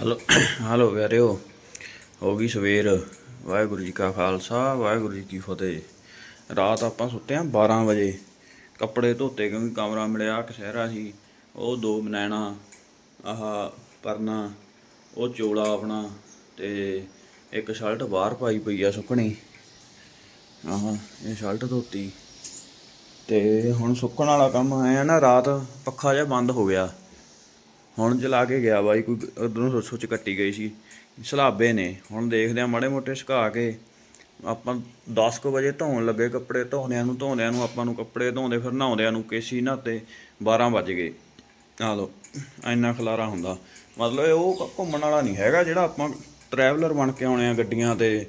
Hello hello ਪਿਆਰਿਓ, ਹੋ ਗਈ ਸਵੇਰ। ਵਾਹਿਗੁਰੂ ਜੀ ਕਾ ਖਾਲਸਾ, ਵਾਹਿਗੁਰੂ ਜੀ ਕੀ ਫਤਿਹ। ਰਾਤ ਆਪਾਂ ਸੁੱਤੇ ਆ 12 ਵਜੇ। ਕੱਪੜੇ ਧੋਤੇ ਕਿਉਂਕਿ ਕਮਰਾ ਮਿਲਿਆ ਕਸ਼ਹਿਰਾ ਸੀ, ਉਹ ਦੋ ਬਨੈਣਾ, ਆਹ ਪਰਨਾ, ਉਹ ਚੋਲਾ ਆਪਣਾ ਤੇ ਇੱਕ ਸ਼ਰਟ ਬਾਹਰ ਪਾਈ ਪਈ ਆ ਸੁੱਕਣੀ। ਆਹ, ਇਹ ਸ਼ਰਟ ਧੋਤੀ। ਤੇ ਹੁਣ ਸੁੱਕਣ ਵਾਲਾ ਕੰਮ ਆਇਆ ਨਾ, ਰਾਤ ਪੱਖਾ ਜਿਹਾ ਬੰਦ ਹੋ ਗਿਆ। ਹੁਣ ਜਲਾ ਕੇ ਗਿਆ ਬਾਈ, ਕੋਈ ਉਧਰੋਂ ਸੁੱਚ ਕੱਟੀ ਗਈ ਸੀ। ਸਲਾਬੇ ਨੇ, ਹੁਣ ਦੇਖਦੇ ਆ ਮਾੜੇ ਮੋਟੇ ਸੁਕਾ ਕੇ ਆਪਾਂ 10 ਕੁ ਵਜੇ ਧੋਣ ਲੱਗੇ ਕੱਪੜੇ ਧੋਣਿਆਂ ਨੂੰ ਧੋਣਿਆਂ ਨੂੰ ਆਪਾਂ ਨੂੰ ਕੱਪੜੇ ਧੋਂਦੇ, ਫਿਰ ਨਹਾਉਂਦਿਆਂ ਨੂੰ ਕੇਸੀ ਨਹਾਤੇ 12 ਵੱਜ ਗਏ। ਆ ਲੋ ਇੰਨਾ ਖਲਾਰਾ ਹੁੰਦਾ। ਮਤਲਬ ਇਹ ਉਹ ਘੁੰਮਣ ਵਾਲਾ ਨਹੀਂ ਹੈਗਾ ਜਿਹੜਾ ਆਪਾਂ ਟਰੈਵਲਰ ਬਣ ਕੇ ਆਉਣੇ ਆ ਗੱਡੀਆਂ ਤੇ,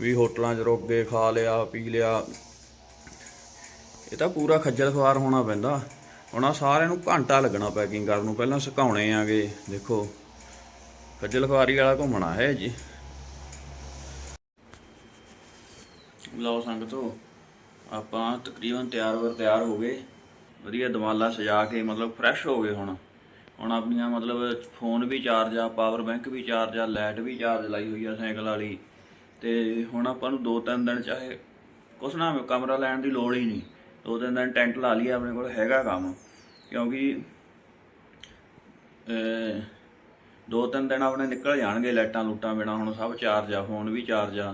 ਵੀ ਹੋਟਲਾਂ 'ਚ ਰੁਕ ਗਏ, ਖਾ ਲਿਆ, ਪੀ ਲਿਆ। ਇਹ ਤਾਂ ਪੂਰਾ ਖੱਜਲ ਖਵਾਰ ਹੋਣਾ ਪੈਂਦਾ। ਹੁਣ ਆ ਸਾਰਿਆਂ ਨੂੰ ਘੰਟਾ ਲੱਗਣਾ ਪੈਕਿੰਗ ਕਰਨ ਨੂੰ, ਪਹਿਲਾਂ ਸੁਕਾਉਣੇ ਆਗੇ। ਦੇਖੋ ਖੱਜਲ ਖਵਾਰੀ ਵਾਲਾ ਘੁੰਮਣਾ ਹੈ ਜੀ। ਲਓ ਸੰਗਤੋ, ਆਪਾਂ ਤਕਰੀਬਨ ਤਿਆਰ ਵਰ ਤਿਆਰ ਹੋ ਗਏ। ਵਧੀਆ ਦਮਾਲਾ ਸਜਾ ਕੇ, ਮਤਲਬ ਫਰੈਸ਼ ਹੋ ਗਏ ਹੁਣ। ਹੁਣ ਆਪਣੀਆਂ ਮਤਲਬ ਫੋਨ ਵੀ ਚਾਰਜ ਆ ਪਾਵਰ ਬੈਂਕ ਵੀ ਚਾਰਜ ਆ ਲਾਈਟ ਵੀ ਚਾਰਜ ਲਾਈ ਹੋਈ ਆ ਸਾਈਕਲ ਵਾਲੀ। ਤੇ ਹੁਣ ਆਪਾਂ ਨੂੰ ਦੋ ਤਿੰਨ ਦਿਨ ਚਾਹੇ ਕੁਛ ਨਾ ਕਮਰਾ ਲੈਣ ਦੀ ਲੋੜ ਹੀ ਨਹੀਂ। ਦੋ ਤਿੰਨ ਦਿਨ ਟੈਂਟ ਲਾ ਲਈਏ, ਆਪਣੇ ਕੋਲ ਹੈਗਾ ਕੰਮ। ਕਿਉਂਕਿ ਦੋ ਤਿੰਨ ਦਿਨ ਆਪਣੇ ਨਿਕਲ ਜਾਣਗੇ ਲਾਈਟਾਂ ਲੂਟਾਂ ਬਿਨਾ, ਹੁਣ ਸਭ ਚਾਰਜ ਆ, ਫੋਨ ਵੀ ਚਾਰਜ ਆ।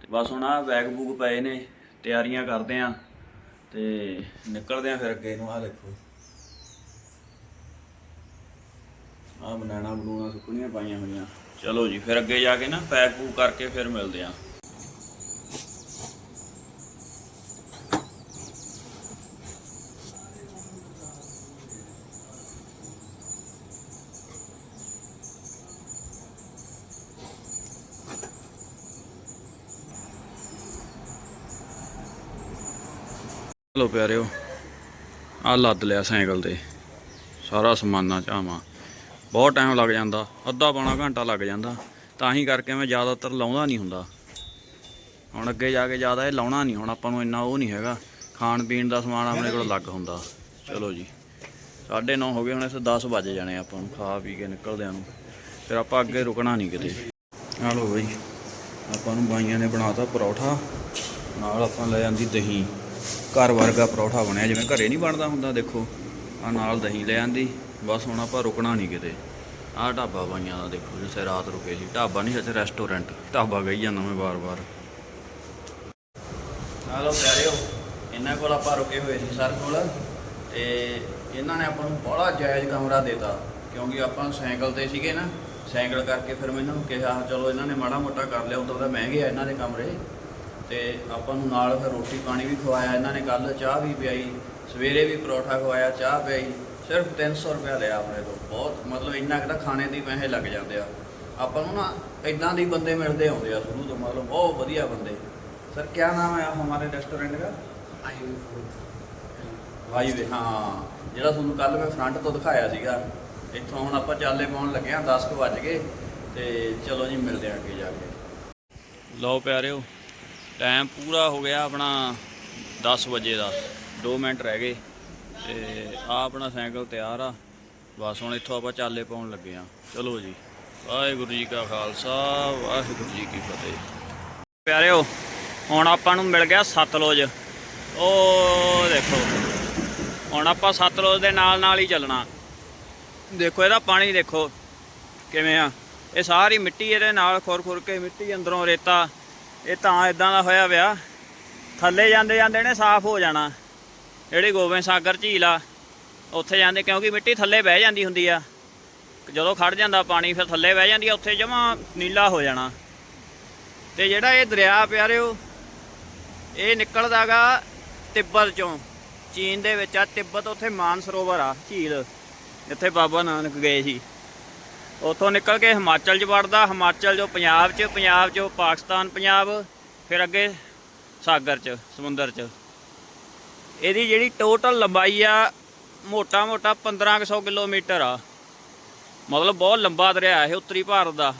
ਤੇ ਬਸ ਹੁਣ ਆ ਬੈਗ ਬੂਗ ਪਏ ਨੇ, ਤਿਆਰੀਆਂ ਕਰਦੇ ਆ, ਤੇ ਨਿਕਲਦੇ ਆ ਫਿਰ ਅੱਗੇ ਨੂੰ ਆ ਦੇਖੋ। ਆ ਬਨਾਣਾ ਬਲੂਣਾ ਸੁੱਕਣੀਆਂ ਪਾਈਆਂ ਹੋਈਆਂ। ਚਲੋ ਜੀ, ਫਿਰ ਅੱਗੇ ਜਾ ਕੇ ਨਾ ਪੈਕ ਪੂਕ ਕਰਕੇ ਫਿਰ ਮਿਲਦੇ ਆ। ਚਲੋ ਪਿਆਰਿਓ ਆ ਲੱਦ ਲਿਆ ਸਾਈਕਲ ਤੇ। ਸਾਰਾ ਸਮਾਨਾ ਚਾਵਾਂ ਬਹੁਤ ਟਾਈਮ ਲੱਗ ਜਾਂਦਾ, ਅੱਧਾ ਪੌਣਾ ਘੰਟਾ ਲੱਗ ਜਾਂਦਾ। ਤਾਂ ਹੀ ਕਰਕੇ ਮੈਂ ਜ਼ਿਆਦਾਤਰ ਲਾਉਂਦਾ ਨਹੀਂ ਹੁੰਦਾ। ਹੁਣ ਅੱਗੇ ਜਾ ਕੇ ਜ਼ਿਆਦਾ ਇਹ ਲਾਉਣਾ ਨਹੀਂ, ਹੁਣ ਆਪਾਂ ਨੂੰ ਇੰਨਾ ਉਹ ਨਹੀਂ ਹੈਗਾ। ਖਾਣ ਪੀਣ ਦਾ ਸਮਾਨ ਆਪਣੇ ਕੋਲ ਅਲੱਗ ਹੁੰਦਾ। ਚਲੋ ਜੀ 9:30 ਹੋ ਗਏ, ਹੁਣ ਇਸ 10 ਵਜੇ ਜਾਣੇ ਆਪਾਂ ਨੂੰ, ਖਾ ਪੀ ਕੇ ਨਿਕਲਦਿਆਂ ਨੂੰ। ਫਿਰ ਆਪਾਂ ਅੱਗੇ ਰੁਕਣਾ ਨਹੀਂ ਕਿਤੇ। ਆ ਲਓ ਬਈ, ਆਪਾਂ ਨੂੰ ਬਾਈਆਂ ਨੇ ਬਣਾਤਾ ਪਰੌਠਾ। ਨਾਲ ਆਪਾਂ ਲੈ ਜਾਂਦੀ ਦਹੀਂ। ਘਰ ਵਰਗਾ ਪਰੌਠਾ ਬਣਿਆ, ਜਿਵੇਂ ਘਰੇ ਨਹੀਂ ਬਣਦਾ ਹੁੰਦਾ, ਦੇਖੋ। ਆ ਨਾਲ ਦਹੀਂ ਲੈ ਆਂਦੀ, ਬਸ ਹੁਣ ਆਪਾਂ ਰੁਕਣਾ ਨਹੀਂ ਕਿਤੇ। ਆਹ ਢਾਬਾ ਬਾਈਆਂ ਦਾ ਦੇਖੋ, ਜਿੱਥੇ ਰਾਤ ਰੁਕੇ ਸੀ। ਢਾਬਾ ਨਹੀਂ ਸੱਚ ਰੈਸਟੋਰੈਂਟ ਢਾਬਾ ਗਈ ਜਾਂਦਾ ਮੈਂ ਵਾਰ-ਵਾਰ। ਹਲੋ ਪਿਆਰਿਓ, ਇਹਨਾਂ ਕੋਲ ਆਪਾਂ ਰੁਕੇ ਹੋਏ ਸੀ ਸਰ ਕੋਲ, ਤੇ ਇਹਨਾਂ ਨੇ ਆਪਾਂ ਨੂੰ ਬੜਾ ਜਾਇਜ਼ ਕਮਰਾ ਦਿੱਤਾ, ਕਿਉਂਕਿ ਆਪਾਂ ਸਾਈਕਲ ਤੇ ਸੀਗੇ ਨਾ, ਸਾਈਕਲ ਕਰਕੇ ਫਿਰ ਮੈਨੂੰ ਕਿਹਾ, ਚਲੋ ਇਹਨਾਂ ਨੇ ਮਾੜਾ ਮੋਟਾ ਕਰ ਲਿਆ ਉਦੋਂ ਤਾਂ ਮਹਿੰਗੇ ਆ ਇਹਨਾਂ ਦੇ ਕਮਰੇ। ਤੇ ਆਪਾਂ ਨੂੰ ਨਾਲ ਫਿਰ ਰੋਟੀ ਪਾਣੀ ਵੀ ਖਵਾਇਆ ਇਹਨਾਂ ਨੇ ਕੱਲ ਚਾਹ ਵੀ ਪਿਆਈ ਸਵੇਰੇ ਵੀ ਪਰੌਠਾ ਖਵਾਇਆ ਚਾਹ ਪਿਆਈ ਸਿਰਫ 300 ਰੁਪਏ ਲਿਆ ਆਪਣੇ ਤੋਂ ਬਹੁਤ ਮਤਲਬ ਇੰਨਾ ਕਿ ਤਾਂ ਖਾਣੇ ਦੇ ਪੈਸੇ ਲੱਗ ਜਾਂਦੇ ਆ। ਆਪਾਂ ਨੂੰ ਨਾ ਇਦਾਂ ਦੇ ਬੰਦੇ ਮਿਲਦੇ ਆਉਂਦੇ ਆ ਸ਼ੁਰੂ ਤੋਂ ਮਤਲਬ ਬਹੁਤ ਵਧੀਆ ਬੰਦੇ। ਸਰ ਕੀ ਨਾਮ ਹੈ ਹਮਾਰੇ ਰੈਸਟੋਰੈਂਟ ਦਾ? ਭਾਈ ਵੀ ਹਾਂ ਜਿਹੜਾ ਤੁਹਾਨੂੰ ਕੱਲ ਮੈਂ ਫਰੰਟ ਤੋਂ ਦਿਖਾਇਆ ਸੀਗਾ ਇੱਥੋਂ ਹੁਣ ਆਪਾਂ ਚਾਲੇ ਪਾਉਣ ਲੱਗੇ ਆ 10 ਕੁ ਵੱਜ ਗਏ ਤੇ ਚਲੋ ਜੀ ਮਿਲਦੇ ਆ ਅੱਗੇ ਜਾ ਕੇ। ਲਓ ਪਿਆਰਿਓ ਟਾਈਮ ਪੂਰਾ ਹੋ ਗਿਆ ਆਪਣਾ 10 ਵਜੇ ਦਾ। 2 ਮਿੰਟ ਰਹਿ ਗਏ ਤੇ ਆ ਆਪਣਾ ਸਾਈਕਲ ਤਿਆਰ ਆ। ਬਸ ਹੁਣ ਇੱਥੋਂ ਆਪਾਂ ਚਾਲੇ ਪਾਉਣ ਲੱਗੇ ਆ। ਚਲੋ ਜੀ, ਵਾਹਿਗੁਰੂ ਜੀ ਕਾ ਖਾਲਸਾ, ਵਾਹਿਗੁਰੂ ਜੀ ਕੀ ਫਤਿਹ। ਪਿਆਰਿਓ, ਹੁਣ ਆਪਾਂ ਨੂੰ ਮਿਲ ਗਿਆ ਸਤਲੁਜ। ਉਹ ਦੇਖੋ, ਹੁਣ ਆਪਾਂ ਸਤਲੁਜ ਦੇ ਨਾਲ ਨਾਲ ਹੀ ਚੱਲਣਾ। ਦੇਖੋ, ਇਹਦਾ ਪਾਣੀ ਦੇਖੋ ਕਿਵੇਂ ਆ। ਇਹ ਸਾਰੀ ਮਿੱਟੀ ਇਹਦੇ ਨਾਲ ਖੁਰ ਖੁਰ ਕੇ ਮਿੱਟੀ ਅੰਦਰੋਂ ਰੇਤਾ। ਇਹ ਤਾਂ ਇਦਾਂ ਦਾ ਹੋਇਆ ਵਿਆ ਥੱਲੇ ਜਾਂਦੇ ਜਾਂਦੇ ਨੇ ਸਾਫ਼ ਹੋ ਜਾਣਾ। ਜਿਹੜੀ ਗੋਬਿੰਦ ਸਾਗਰ ਝੀਲ ਆ, ਉੱਥੇ ਜਾਂਦੇ ਕਿਉਂਕਿ ਮਿੱਟੀ ਥੱਲੇ ਬਹਿ ਜਾਂਦੀ ਹੁੰਦੀ ਆ। ਜਦੋਂ ਖੜ ਜਾਂਦਾ ਪਾਣੀ, ਫਿਰ ਥੱਲੇ ਬਹਿ ਜਾਂਦੀ ਆ, ਉੱਥੇ ਜਮਾ ਨੀਲਾ ਹੋ ਜਾਣਾ। ਤੇ ਜਿਹੜਾ ਇਹ ਦਰਿਆ ਪਿਆਰਿਓ, ਇਹ ਨਿਕਲਦਾਗਾ ਤਿੱਬਤ ਚੋਂ। ਚੀਨ ਦੇ ਵਿੱਚ ਆ, ਤਿੱਬਤ ਉੱਥੇ ਮਾਨ ਸਰੋਵਰ ਆ, ਝੀਲ। ਜਿੱਥੇ ਬਾਬਾ ਨਾਨਕ ਗਏ ਸੀ। ਉੱਥੋਂ ਨਿਕਲ ਕੇ ਹਿਮਾਚਲ 'ਚ ਵੜਦਾ, ਹਿਮਾਚਲ 'ਚੋਂ ਪੰਜਾਬ 'ਚ, ਪੰਜਾਬ 'ਚੋਂ ਪਾਕਿਸਤਾਨ, ਪੰਜਾਬ, ਫਿਰ ਅੱਗੇ ਸਾਗਰ 'ਚ, ਸਮੁੰਦਰ 'ਚ। ਇਹਦੀ ਜਿਹੜੀ ਟੋਟਲ ਲੰਬਾਈ ਆ ਮੋਟਾ ਮੋਟਾ 1500 ਕਿਲੋਮੀਟਰ ਆ। ਮਤਲਬ ਬਹੁਤ ਲੰਬਾ ਦਰਿਆ ਇਹ ਉੱਤਰੀ ਭਾਰਤ ਦਾ।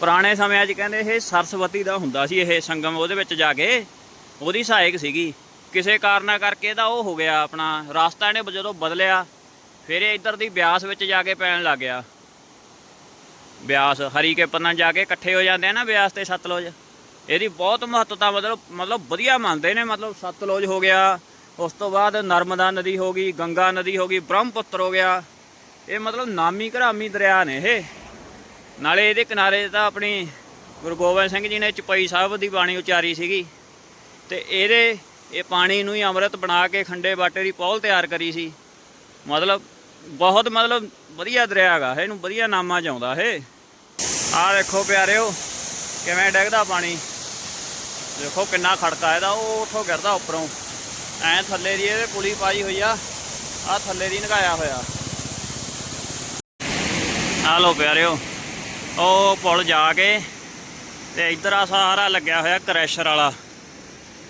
ਪੁਰਾਣੇ ਸਮਿਆਂ 'ਚ ਕਹਿੰਦੇ ਇਹ ਸਰਸਵਤੀ ਦਾ ਹੁੰਦਾ ਸੀ ਇਹ ਸੰਗਮ, ਉਹਦੇ ਵਿੱਚ ਜਾ ਕੇ ਉਹਦੀ ਸਹਾਇਕ ਸੀਗੀ। ਕਿਸੇ ਕਾਰਨਾ ਕਰਕੇ ਇਹਦਾ ਉਹ ਹੋ ਗਿਆ ਆਪਣਾ, ਰਸਤਾ ਇਹਨੇ ਜਦੋਂ ਬਦਲਿਆ, ਫਿਰ ਇਹ ਇੱਧਰ ਦੀ ਬਿਆਸ ਵਿੱਚ ਜਾ ਕੇ ਪੈਣ ਲੱਗ ਗਿਆ। ਬਿਆਸ ਹਰੀਕੇ ਪੰਨਾਂ ਜਾ ਕੇ ਇਕੱਠੇ ਹੋ ਜਾਂਦੇ ਆ ਨਾ ਬਿਆਸ ਤੇ ਸਤਲੁਜ। ਇਹਦੀ ਬਹੁਤ ਮਹੱਤਤਾ, ਮਤਲਬ ਮਤਲਬ ਵਧੀਆ ਮੰਨਦੇ ਨੇ, ਮਤਲਬ ਸਤਲੁਜ ਹੋ ਗਿਆ, ਉਸ ਤੋਂ ਬਾਅਦ ਨਰਮਦਾ ਨਦੀ ਹੋ ਗਈ, ਗੰਗਾ ਨਦੀ ਹੋ ਗਈ, ਬ੍ਰਹਮਪੁੱਤਰ ਹੋ ਗਿਆ। ਇਹ ਮਤਲਬ ਨਾਮੀ ਘਰਾਮੀ ਦਰਿਆ ਨੇ ਇਹ। ਨਾਲੇ ਇਹਦੇ ਕਿਨਾਰੇ ਤਾਂ ਆਪਣੀ ਗੁਰੂ ਗੋਬਿੰਦ ਸਿੰਘ ਜੀ ਨੇ ਚਪਈ ਸਾਹਿਬ ਦੀ ਬਾਣੀ ਉਚਾਰੀ ਸੀਗੀ। ਤੇ ਇਹਦੇ, ਇਹ ਪਾਣੀ ਨੂੰ ਹੀ ਅੰਮ੍ਰਿਤ ਬਣਾ ਕੇ ਖੰਡੇ ਬਾਟੇ ਦੀ ਪੌਲ ਤਿਆਰ ਕਰੀ ਸੀ। ਮਤਲਬ ਬਹੁਤ ਮਤਲਬ ਵਧੀਆ ਦਰਿਆ ਹੈਗਾ ਇਹਨੂੰ ਵਧੀਆ ਨਾਮਾ ਚਾਉਂਦਾ ਇਹ। ਆਹ ਦੇਖੋ ਪਿਆਰਿਓ, ਕਿਵੇਂ ਡਿੱਗਦਾ ਪਾਣੀ। ਦੇਖੋ ਕਿੰਨਾ ਖੜਕਾ ਇਹਦਾ, ਉਹ ਉੱਥੋਂ ਗਿਰਦਾ ਉੱਪਰੋਂ। ਐ ਥੱਲੇ ਦੀ ਇਹਦੇ ਪੁਲੀ ਪਾਈ ਹੋਈ ਆ ਆ ਥੱਲੇ ਦੀ ਨਗਾਇਆ ਹੋਇਆ। ਆ ਲੋ ਪਿਆਰਿਓ, ਉਹ ਪੁਲ ਜਾ ਕੇ ਤੇ ਇੱਧਰ ਆ ਸਾਰਾ ਲੱਗਿਆ ਹੋਇਆ ਕ੍ਰੈਸ਼ਰ ਵਾਲਾ।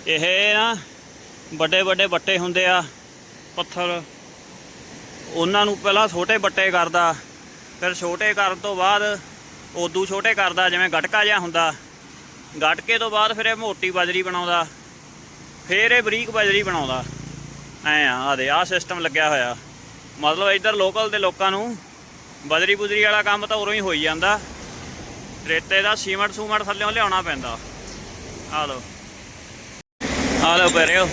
ਇਹ ਨਾ ਵੱਡੇ ਵੱਡੇ ਬੱਟੇ ਹੁੰਦੇ ਆ, ਪੱਥਰ। ਉਹਨਾਂ ਨੂੰ ਪਹਿਲਾਂ ਛੋਟੇ ਬੱਟੇ ਕਰਦਾ, ਫਿਰ ਛੋਟੇ ਕਰਨ ਤੋਂ ਬਾਅਦ ਉਦੋਂ ਛੋਟੇ ਕਰਦਾ, ਜਿਵੇਂ ਗਟਕਾ ਜਿਹਾ ਹੁੰਦਾ। ਗਟਕੇ ਤੋਂ ਬਾਅਦ ਫਿਰ ਇਹ ਮੋਟੀ ਬਜਰੀ ਬਣਾਉਂਦਾ, ਫਿਰ ਇਹ ਬਰੀਕ ਬਜਰੀ ਬਣਾਉਂਦਾ। ਐ ਆ ਆ ਦੇ ਆ ਸਿਸਟਮ ਲੱਗਿਆ ਹੋਇਆ। ਮਤਲਬ ਇੱਧਰ ਲੋਕਲ ਦੇ ਲੋਕਾਂ ਨੂੰ ਬਜਰੀ ਬੁਜਰੀ ਵਾਲਾ ਕੰਮ ਤਾਂ ਉਰੋਂ ਹੀ ਹੋਈ ਜਾਂਦਾ। ਰੇਤੇ ਦਾ ਸੀਮਟ ਸੂਮਟ ਥੱਲੇੋਂ ਲਿਆਉਣਾ ਪੈਂਦਾ। ਆ ਲਓ। ਆ ਲਓ ਪਰਿਓ।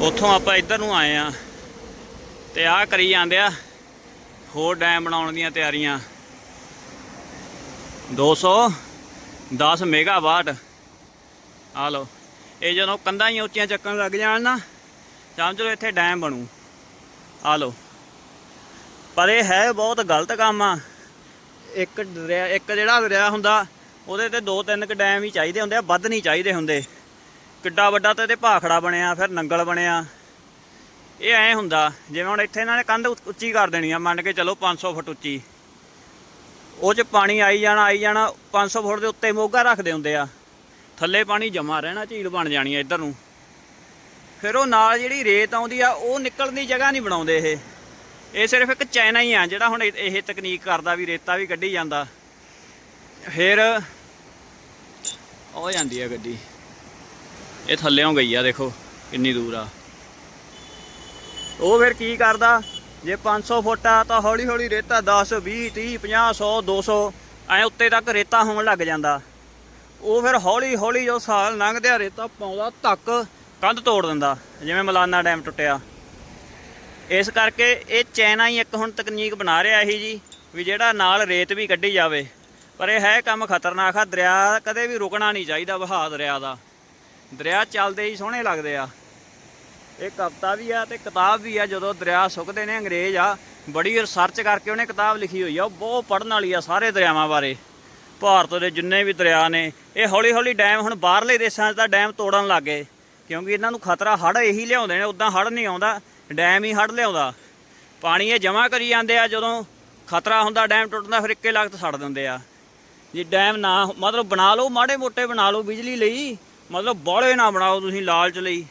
ਉੱਥੋਂ ਆਪਾਂ ਇੱਧਰ ਨੂੰ ਆਏ ਆ। ਤੇ ਆਹ ਕਰੀ ਜਾਂਦੇ ਆ। ਹੋਰ ਡੈਮ ਬਣਾਉਣ ਦੀਆਂ ਤਿਆਰੀਆਂ। 210 ਮੈਗਾਵਾਟ ਆ ਲਓ, ਇਹ ਜਦੋਂ ਕੰਧਾਂ ਹੀ ਉੱਚੀਆਂ ਚੱਕਣ ਲੱਗ ਜਾਣ ਨਾ ਸਮਝ ਲਓ ਇੱਥੇ ਡੈਮ ਬਣੂ। ਆ ਲਓ, ਪਰ ਇਹ ਹੈ ਬਹੁਤ ਗਲਤ ਕੰਮ ਆ। ਇੱਕ ਦਰਿਆ ਇੱਕ ਜਿਹੜਾ ਦਰਿਆ ਹੁੰਦਾ, ਉਹਦੇ ਤੇ ਦੋ ਤਿੰਨ ਕ ਡੈਮ ਹੀ ਚਾਹੀਦੇ ਹੁੰਦੇ ਆ, ਵੱਧ ਨਹੀਂ ਚਾਹੀਦੇ ਹੁੰਦੇ। ਕਿੱਡਾ ਵੱਡਾ ਤੇ ਇਹਦੇ ਭਾਖੜਾ ਬਣਿਆ, ਫਿਰ ਨੰਗਲ ਬਣਿਆ। ਇਹ ਐ ਹੁੰਦਾ, ਜਿਵੇਂ ਹੁਣ ਇੱਥੇ ਇਹਨਾਂ ਨੇ ਕੰਧ ਉੱਚੀ ਕਰ ਦੇਣੀ ਆ, ਮੰਨ ਕੇ ਚਲੋ 500 ਫੁੱਟ ਉੱਚੀ। ਉਹ 'ਚ ਪਾਣੀ ਆਈ ਜਾਣਾ ਆਈ ਜਾਣਾ 500 ਫੁੱਟ ਦੇ ਉੱਤੇ ਮੋਗਾ ਰੱਖਦੇ ਹੁੰਦੇ ਆ। ਥੱਲੇ ਪਾਣੀ ਜਮਾ ਰਹਿਣਾ, ਝੀਲ ਬਣ ਜਾਣੀ ਆ ਇੱਧਰ ਨੂੰ। ਫਿਰ ਉਹ ਨਾਲ ਜਿਹੜੀ ਰੇਤ ਆਉਂਦੀ ਆ, ਉਹ ਨਿਕਲਣ ਦੀ ਜਗ੍ਹਾ ਨਹੀਂ ਬਣਾਉਂਦੇ ਇਹ। ਇਹ ਸਿਰਫ ਇੱਕ ਚਾਈਨਾ ਹੀ ਆ, ਜਿਹੜਾ ਹੁਣ ਇਹ ਇਹ ਤਕਨੀਕ ਕਰਦਾ ਵੀ ਰੇਤਾ ਵੀ ਕੱਢੀ ਜਾਂਦਾ। ਫਿਰ ਉਹ ਜਾਂਦੀ ਆ ਗੱਡੀ। ਇਹ ਥੱਲੇੋਂ ਗਈ ਆ, ਦੇਖੋ, ਕਿੰਨੀ ਦੂਰ ਆ। ਉਹ ਫਿਰ ਕੀ ਕਰਦਾ? ਜੇ 500 ਫੁੱਟ ਆ ਤਾਂ ਹੌਲੀ ਹੌਲੀ ਰੇਤਾ 10 20 30 50 100 200 ਐ ਉੱਤੇ ਤੱਕ ਰੇਤਾ ਹੋਣ ਲੱਗ ਜਾਂਦਾ। ਉਹ ਫਿਰ ਹੌਲੀ ਹੌਲੀ ਜੋ ਸਾਲ ਲੰਘਦਿਆ ਰੇਤਾ ਪਾਉਂਦਾ ਤੱਕ ਕੰਧ ਤੋੜ ਦਿੰਦਾ, ਜਿਵੇਂ ਮਲਾਨਾ ਡੈਮ ਟੁੱਟਿਆ। ਇਸ ਕਰਕੇ ਇਹ ਚੈਨਾ ਹੀ ਇੱਕ ਹੁਣ ਤਕਨੀਕ ਬਣਾ ਰਿਹਾ ਇਹੀ ਜੀ, ਵੀ ਜਿਹੜਾ ਨਾਲ ਰੇਤ ਵੀ ਕੱਢੀ ਜਾਵੇ। ਪਰ ਇਹ ਹੈ ਕੰਮ ਖਤਰਨਾਕ ਆ, ਦਰਿਆ ਕਦੇ ਵੀ ਰੁਕਣਾ ਨਹੀਂ ਚਾਹੀਦਾ, ਵਹਾਅ ਦਰਿਆ ਦਾ। ਦਰਿਆ ਚੱਲਦੇ ਹੀ ਸੋਹਣੇ ਲੱਗਦੇ ਆ। ਇਹ ਕਵਿਤਾ ਵੀ ਆ ਤੇ ਕਿਤਾਬ ਵੀ ਆ, ਜਦੋਂ ਦਰਿਆ ਸੁੱਕਦੇ ਨੇ ਅੰਗਰੇਜ਼ ਆ, ਬੜੀ ਰਿਸਰਚ ਕਰਕੇ ਉਹਨੇ ਕਿਤਾਬ ਲਿਖੀ ਹੋਈ ਆ, ਉਹ ਬਹੁਤ ਪੜ੍ਹਨ ਵਾਲੀ ਆ ਸਾਰੇ ਦਰਿਆਵਾਂ ਬਾਰੇ। ਭਾਰਤ ਦੇ ਜਿੰਨੇ ਵੀ ਦਰਿਆ ਨੇ, ਇਹ ਹੌਲੀ ਹੌਲੀ ਡੈਮ ਹੁਣ ਬਾਹਰਲੇ ਦੇਸ਼ਾਂ 'ਚ ਤਾਂ ਡੈਮ ਤੋੜਨ ਲੱਗੇ ਕਿਉਂਕਿ ਇਹਨਾਂ ਨੂੰ ਖਤਰਾ ਹੜ੍ਹ ਇਹੀ ਲਿਆਉਂਦੇ ਨੇ ਉਦਾਂ ਹੜ੍ਹ ਨਹੀਂ ਆਉਂਦਾ ਡੈਮ ਹੀ ਹੜ੍ਹ ਲਿਆਉਂਦਾ। ਪਾਣੀ ਇਹ ਜਮ੍ਹਾਂ ਕਰੀ ਜਾਂਦੇ ਆ, ਜਦੋਂ ਖਤਰਾ ਹੁੰਦਾ ਡੈਮ ਟੁੱਟਦਾ ਫਿਰ ਇੱਕੇ ਲਗਤ ਛੱਡ ਦਿੰਦੇ ਆ। ਜੇ ਡੈਮ ਨਾ, ਮਤਲਬ ਬਣਾ ਲਓ, ਮਾੜੇ ਮੋਟੇ ਬਣਾ ਲਓ, ਬਿਜਲੀ ਲਈ, ਮਤਲਬ ਬੋਲੇ ਨਾ ਬਣਾਓ ਤੁਸੀਂ ਲਾਲਚ ਲਈ।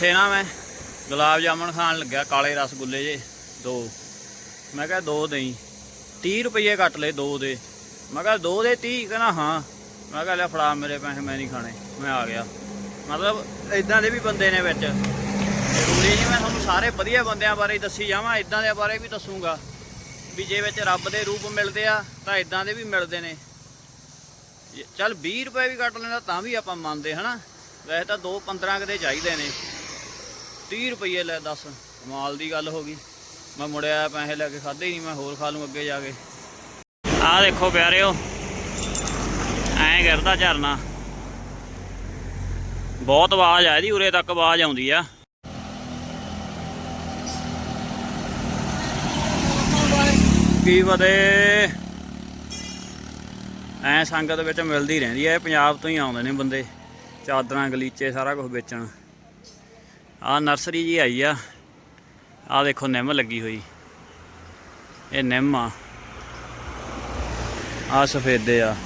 ਪਿੱਛੇ ਨਾ ਮੈਂ ਗੁਲਾਬ ਜਾਮਣ ਖਾਣ ਲੱਗਿਆ, ਕਾਲੇ ਰਸਗੁੱਲੇ ਜੇ, ਦੋ। ਮੈਂ ਕਿਹਾ ਦੋ ਦੇਈ। 30 ਰੁਪਏ ਕੱਟ ਲਏ ਦੋ ਦੇ। ਮੈਂ ਕਿਹਾ ਦੋ ਦੇ 30 ਕਹਿੰਦਾ ਹਾਂ। ਮੈਂ ਕਿਹਾ ਲੈ ਫੜਾ ਮੇਰੇ ਪੈਸੇ, ਮੈਂ ਨਹੀਂ ਖਾਣੇ। ਮੈਂ ਆ ਗਿਆ। ਮਤਲਬ ਇਦਾਂ ਦੇ ਵੀ ਬੰਦੇ ਨੇ ਵਿੱਚ। ਜ਼ਰੂਰੀ ਨਹੀਂ ਮੈਂ ਤੁਹਾਨੂੰ ਸਾਰੇ ਵਧੀਆ ਬੰਦਿਆਂ ਬਾਰੇ ਦੱਸੀ ਜਾਵਾਂ ਇਦਾਂ ਦੇ ਬਾਰੇ ਵੀ ਦੱਸੂਗਾ। ਵੀ ਜੇ ਵਿੱਚ ਰੱਬ ਦੇ ਰੂਪ ਮਿਲਦੇ ਆ, ਤਾਂ ਇਦਾਂ ਦੇ ਵੀ ਮਿਲਦੇ ਨੇ। ਚੱਲ 20 ਰੁਪਏ ਵੀ ਕੱਟ ਲੈਂਦਾ, ਤਾਂ ਵੀ ਆਪਾਂ ਮੰਨਦੇ, ਹਨਾ? ਵੈਸੇ ਤਾਂ 2 15 ਕਦੇ ਚਾਹੀਦੇ ਨੇ। 30 ਰੁਪਏ ਲੈ ਦੱਸ, ਕਮਾਲ ਦੀ ਗੱਲ ਹੋ ਗਈ। ਮੈਂ ਮੁੜਿਆ, ਪੈਸੇ ਲੈ ਕੇ ਖਾਦੇ ਹੀ ਨਹੀਂ, ਮੈਂ ਹੋਰ ਖਾ ਲੂੰ ਅੱਗੇ ਜਾ ਕੇ। ਆਹ ਦੇਖੋ ਪਿਆਰਿਓ, ਐਂ ਗਿਰਦਾ ਝਰਨਾ। ਬਹੁਤ ਆਵਾਜ਼ ਆ ਇਹਦੀ, ਉਰੇ ਤੱਕ ਆਵਾਜ਼ ਆਉਂਦੀ ਆ। ਕੀ ਬਦੇ ਐ ਸੰਗਤ ਵਿੱਚ ਮਿਲਦੀ ਰਹਿੰਦੀ ਐ ਪੰਜਾਬ ਤੋਂ ਹੀ ਆਉਂਦੇ ਨੇ ਬੰਦੇ। ਚਾਦਰਾਂ, ਗਲੀਚੇ, ਸਾਰਾ ਕੁਝ ਵੇਚਣ। ਆ ਨਰਸਰੀ ਜੀ ਆਈ ਆ। ਆ ਦੇਖੋ ਨਿੰਮ ਲੱਗੀ ਹੋਈ। ਇਹ ਨਿੰਮ ਆ। ਆ ਸਫੇਦੇ ਆ।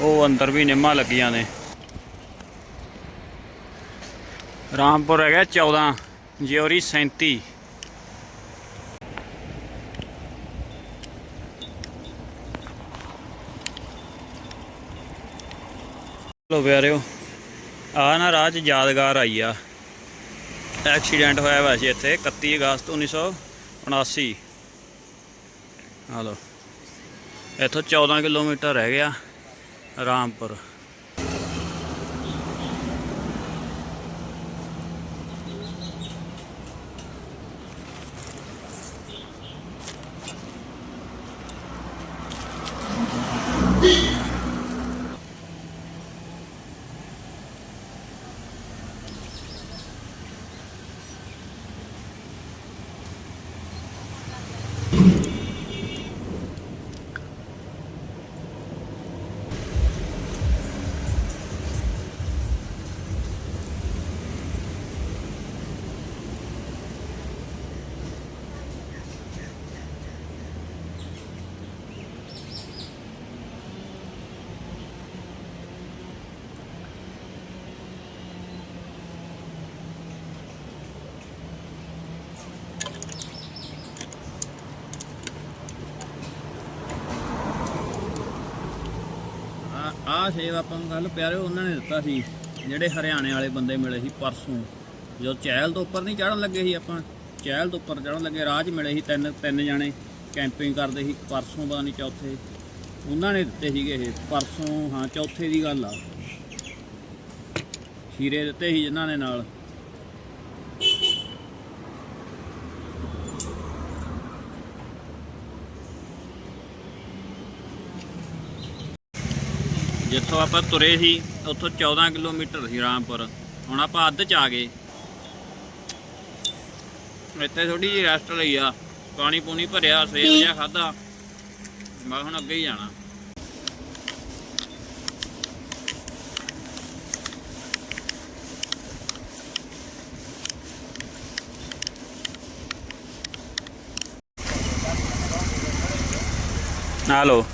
ਉਹ ਅੰਦਰ ਵੀ ਨਿੰਮਾਂ ਲੱਗੀਆਂ ਨੇ। ਰਾਮਪੁਰ ਹੈਗਾ 14 ਜਿਓਰੀ 37 ਲੋ ਪਿਆਰਿਓ ਆ ਨਾ ਰਾਹ 'ਚ ਯਾਦਗਾਰ ਆਈ ਆ। ਐਕਸੀਡੈਂਟ ਹੋਇਆ ਹੋਇਆ ਸੀ ਇੱਥੇ 31 ਅਗਸਤ 1979 ਆ ਲੋ ਇੱਥੋਂ 14 ਕਿਲੋਮੀਟਰ ਰਹਿ ਗਿਆ ਰਾਮਪੁਰ। ਆ ਆ ਆਪਾਂ ਨੂੰ ਗੱਲ ਪਿਆਰੇ ਉਹਨਾਂ ਨੇ ਦਿੱਤਾ ਸੀ, ਜਿਹੜੇ ਹਰਿਆਣੇ ਵਾਲੇ ਬੰਦੇ ਮਿਲੇ ਸੀ ਪਰਸੋਂ। ਜਦੋਂ ਚਹਿਲ ਤੋਂ ਉੱਪਰ ਨਹੀਂ ਚੜਨ ਲੱਗੇ ਸੀ ਆਪਾਂ, ਚਹਿਲ ਤੋਂ ਉੱਪਰ ਚੜਨ ਲੱਗੇ, ਰਾਹ 'ਚ ਮਿਲੇ ਸੀ ਤਿੰਨ ਤਿੰਨ ਜਾਣੇ ਕੈਂਪਿੰਗ ਕਰਦੇ ਸੀ ਪਰਸੋਂ ਪਤਾ ਨਹੀਂ ਚੌਥੇ। ਉਹਨਾਂ ਨੇ ਦਿੱਤੇ ਸੀਗੇ ਇਹ, ਪਰਸੋਂ, ਹਾਂ, ਚੌਥੇ ਦੀ ਗੱਲ ਆ। ਖੀਰੇ ਦਿੱਤੇ ਸੀ ਜਿਨ੍ਹਾਂ ਨੇ ਨਾਲ। ਜਿੱਥੋਂ ਆਪਾਂ ਤੁਰੇ ਸੀ ਉੱਥੋਂ 14 ਕਿਲੋਮੀਟਰ ਸੀ ਰਾਮਪੁਰ। ਹੁਣ ਆਪਾਂ ਅੱਧ ਚ ਆ ਗਏ। ਇੱਥੇ ਥੋੜੀ ਜਿਹੀ ਰੈਸਟ ਲਈ ਆ। ਪਾਣੀ ਪੂਣੀ ਭਰਿਆ ਸੇਬ ਜਿਹਾ ਖਾਦਾ ਮੈਂ ਹੁਣ ਅੱਗੇ ਹੀ ਜਾਣਾ। ਆ ਲੋ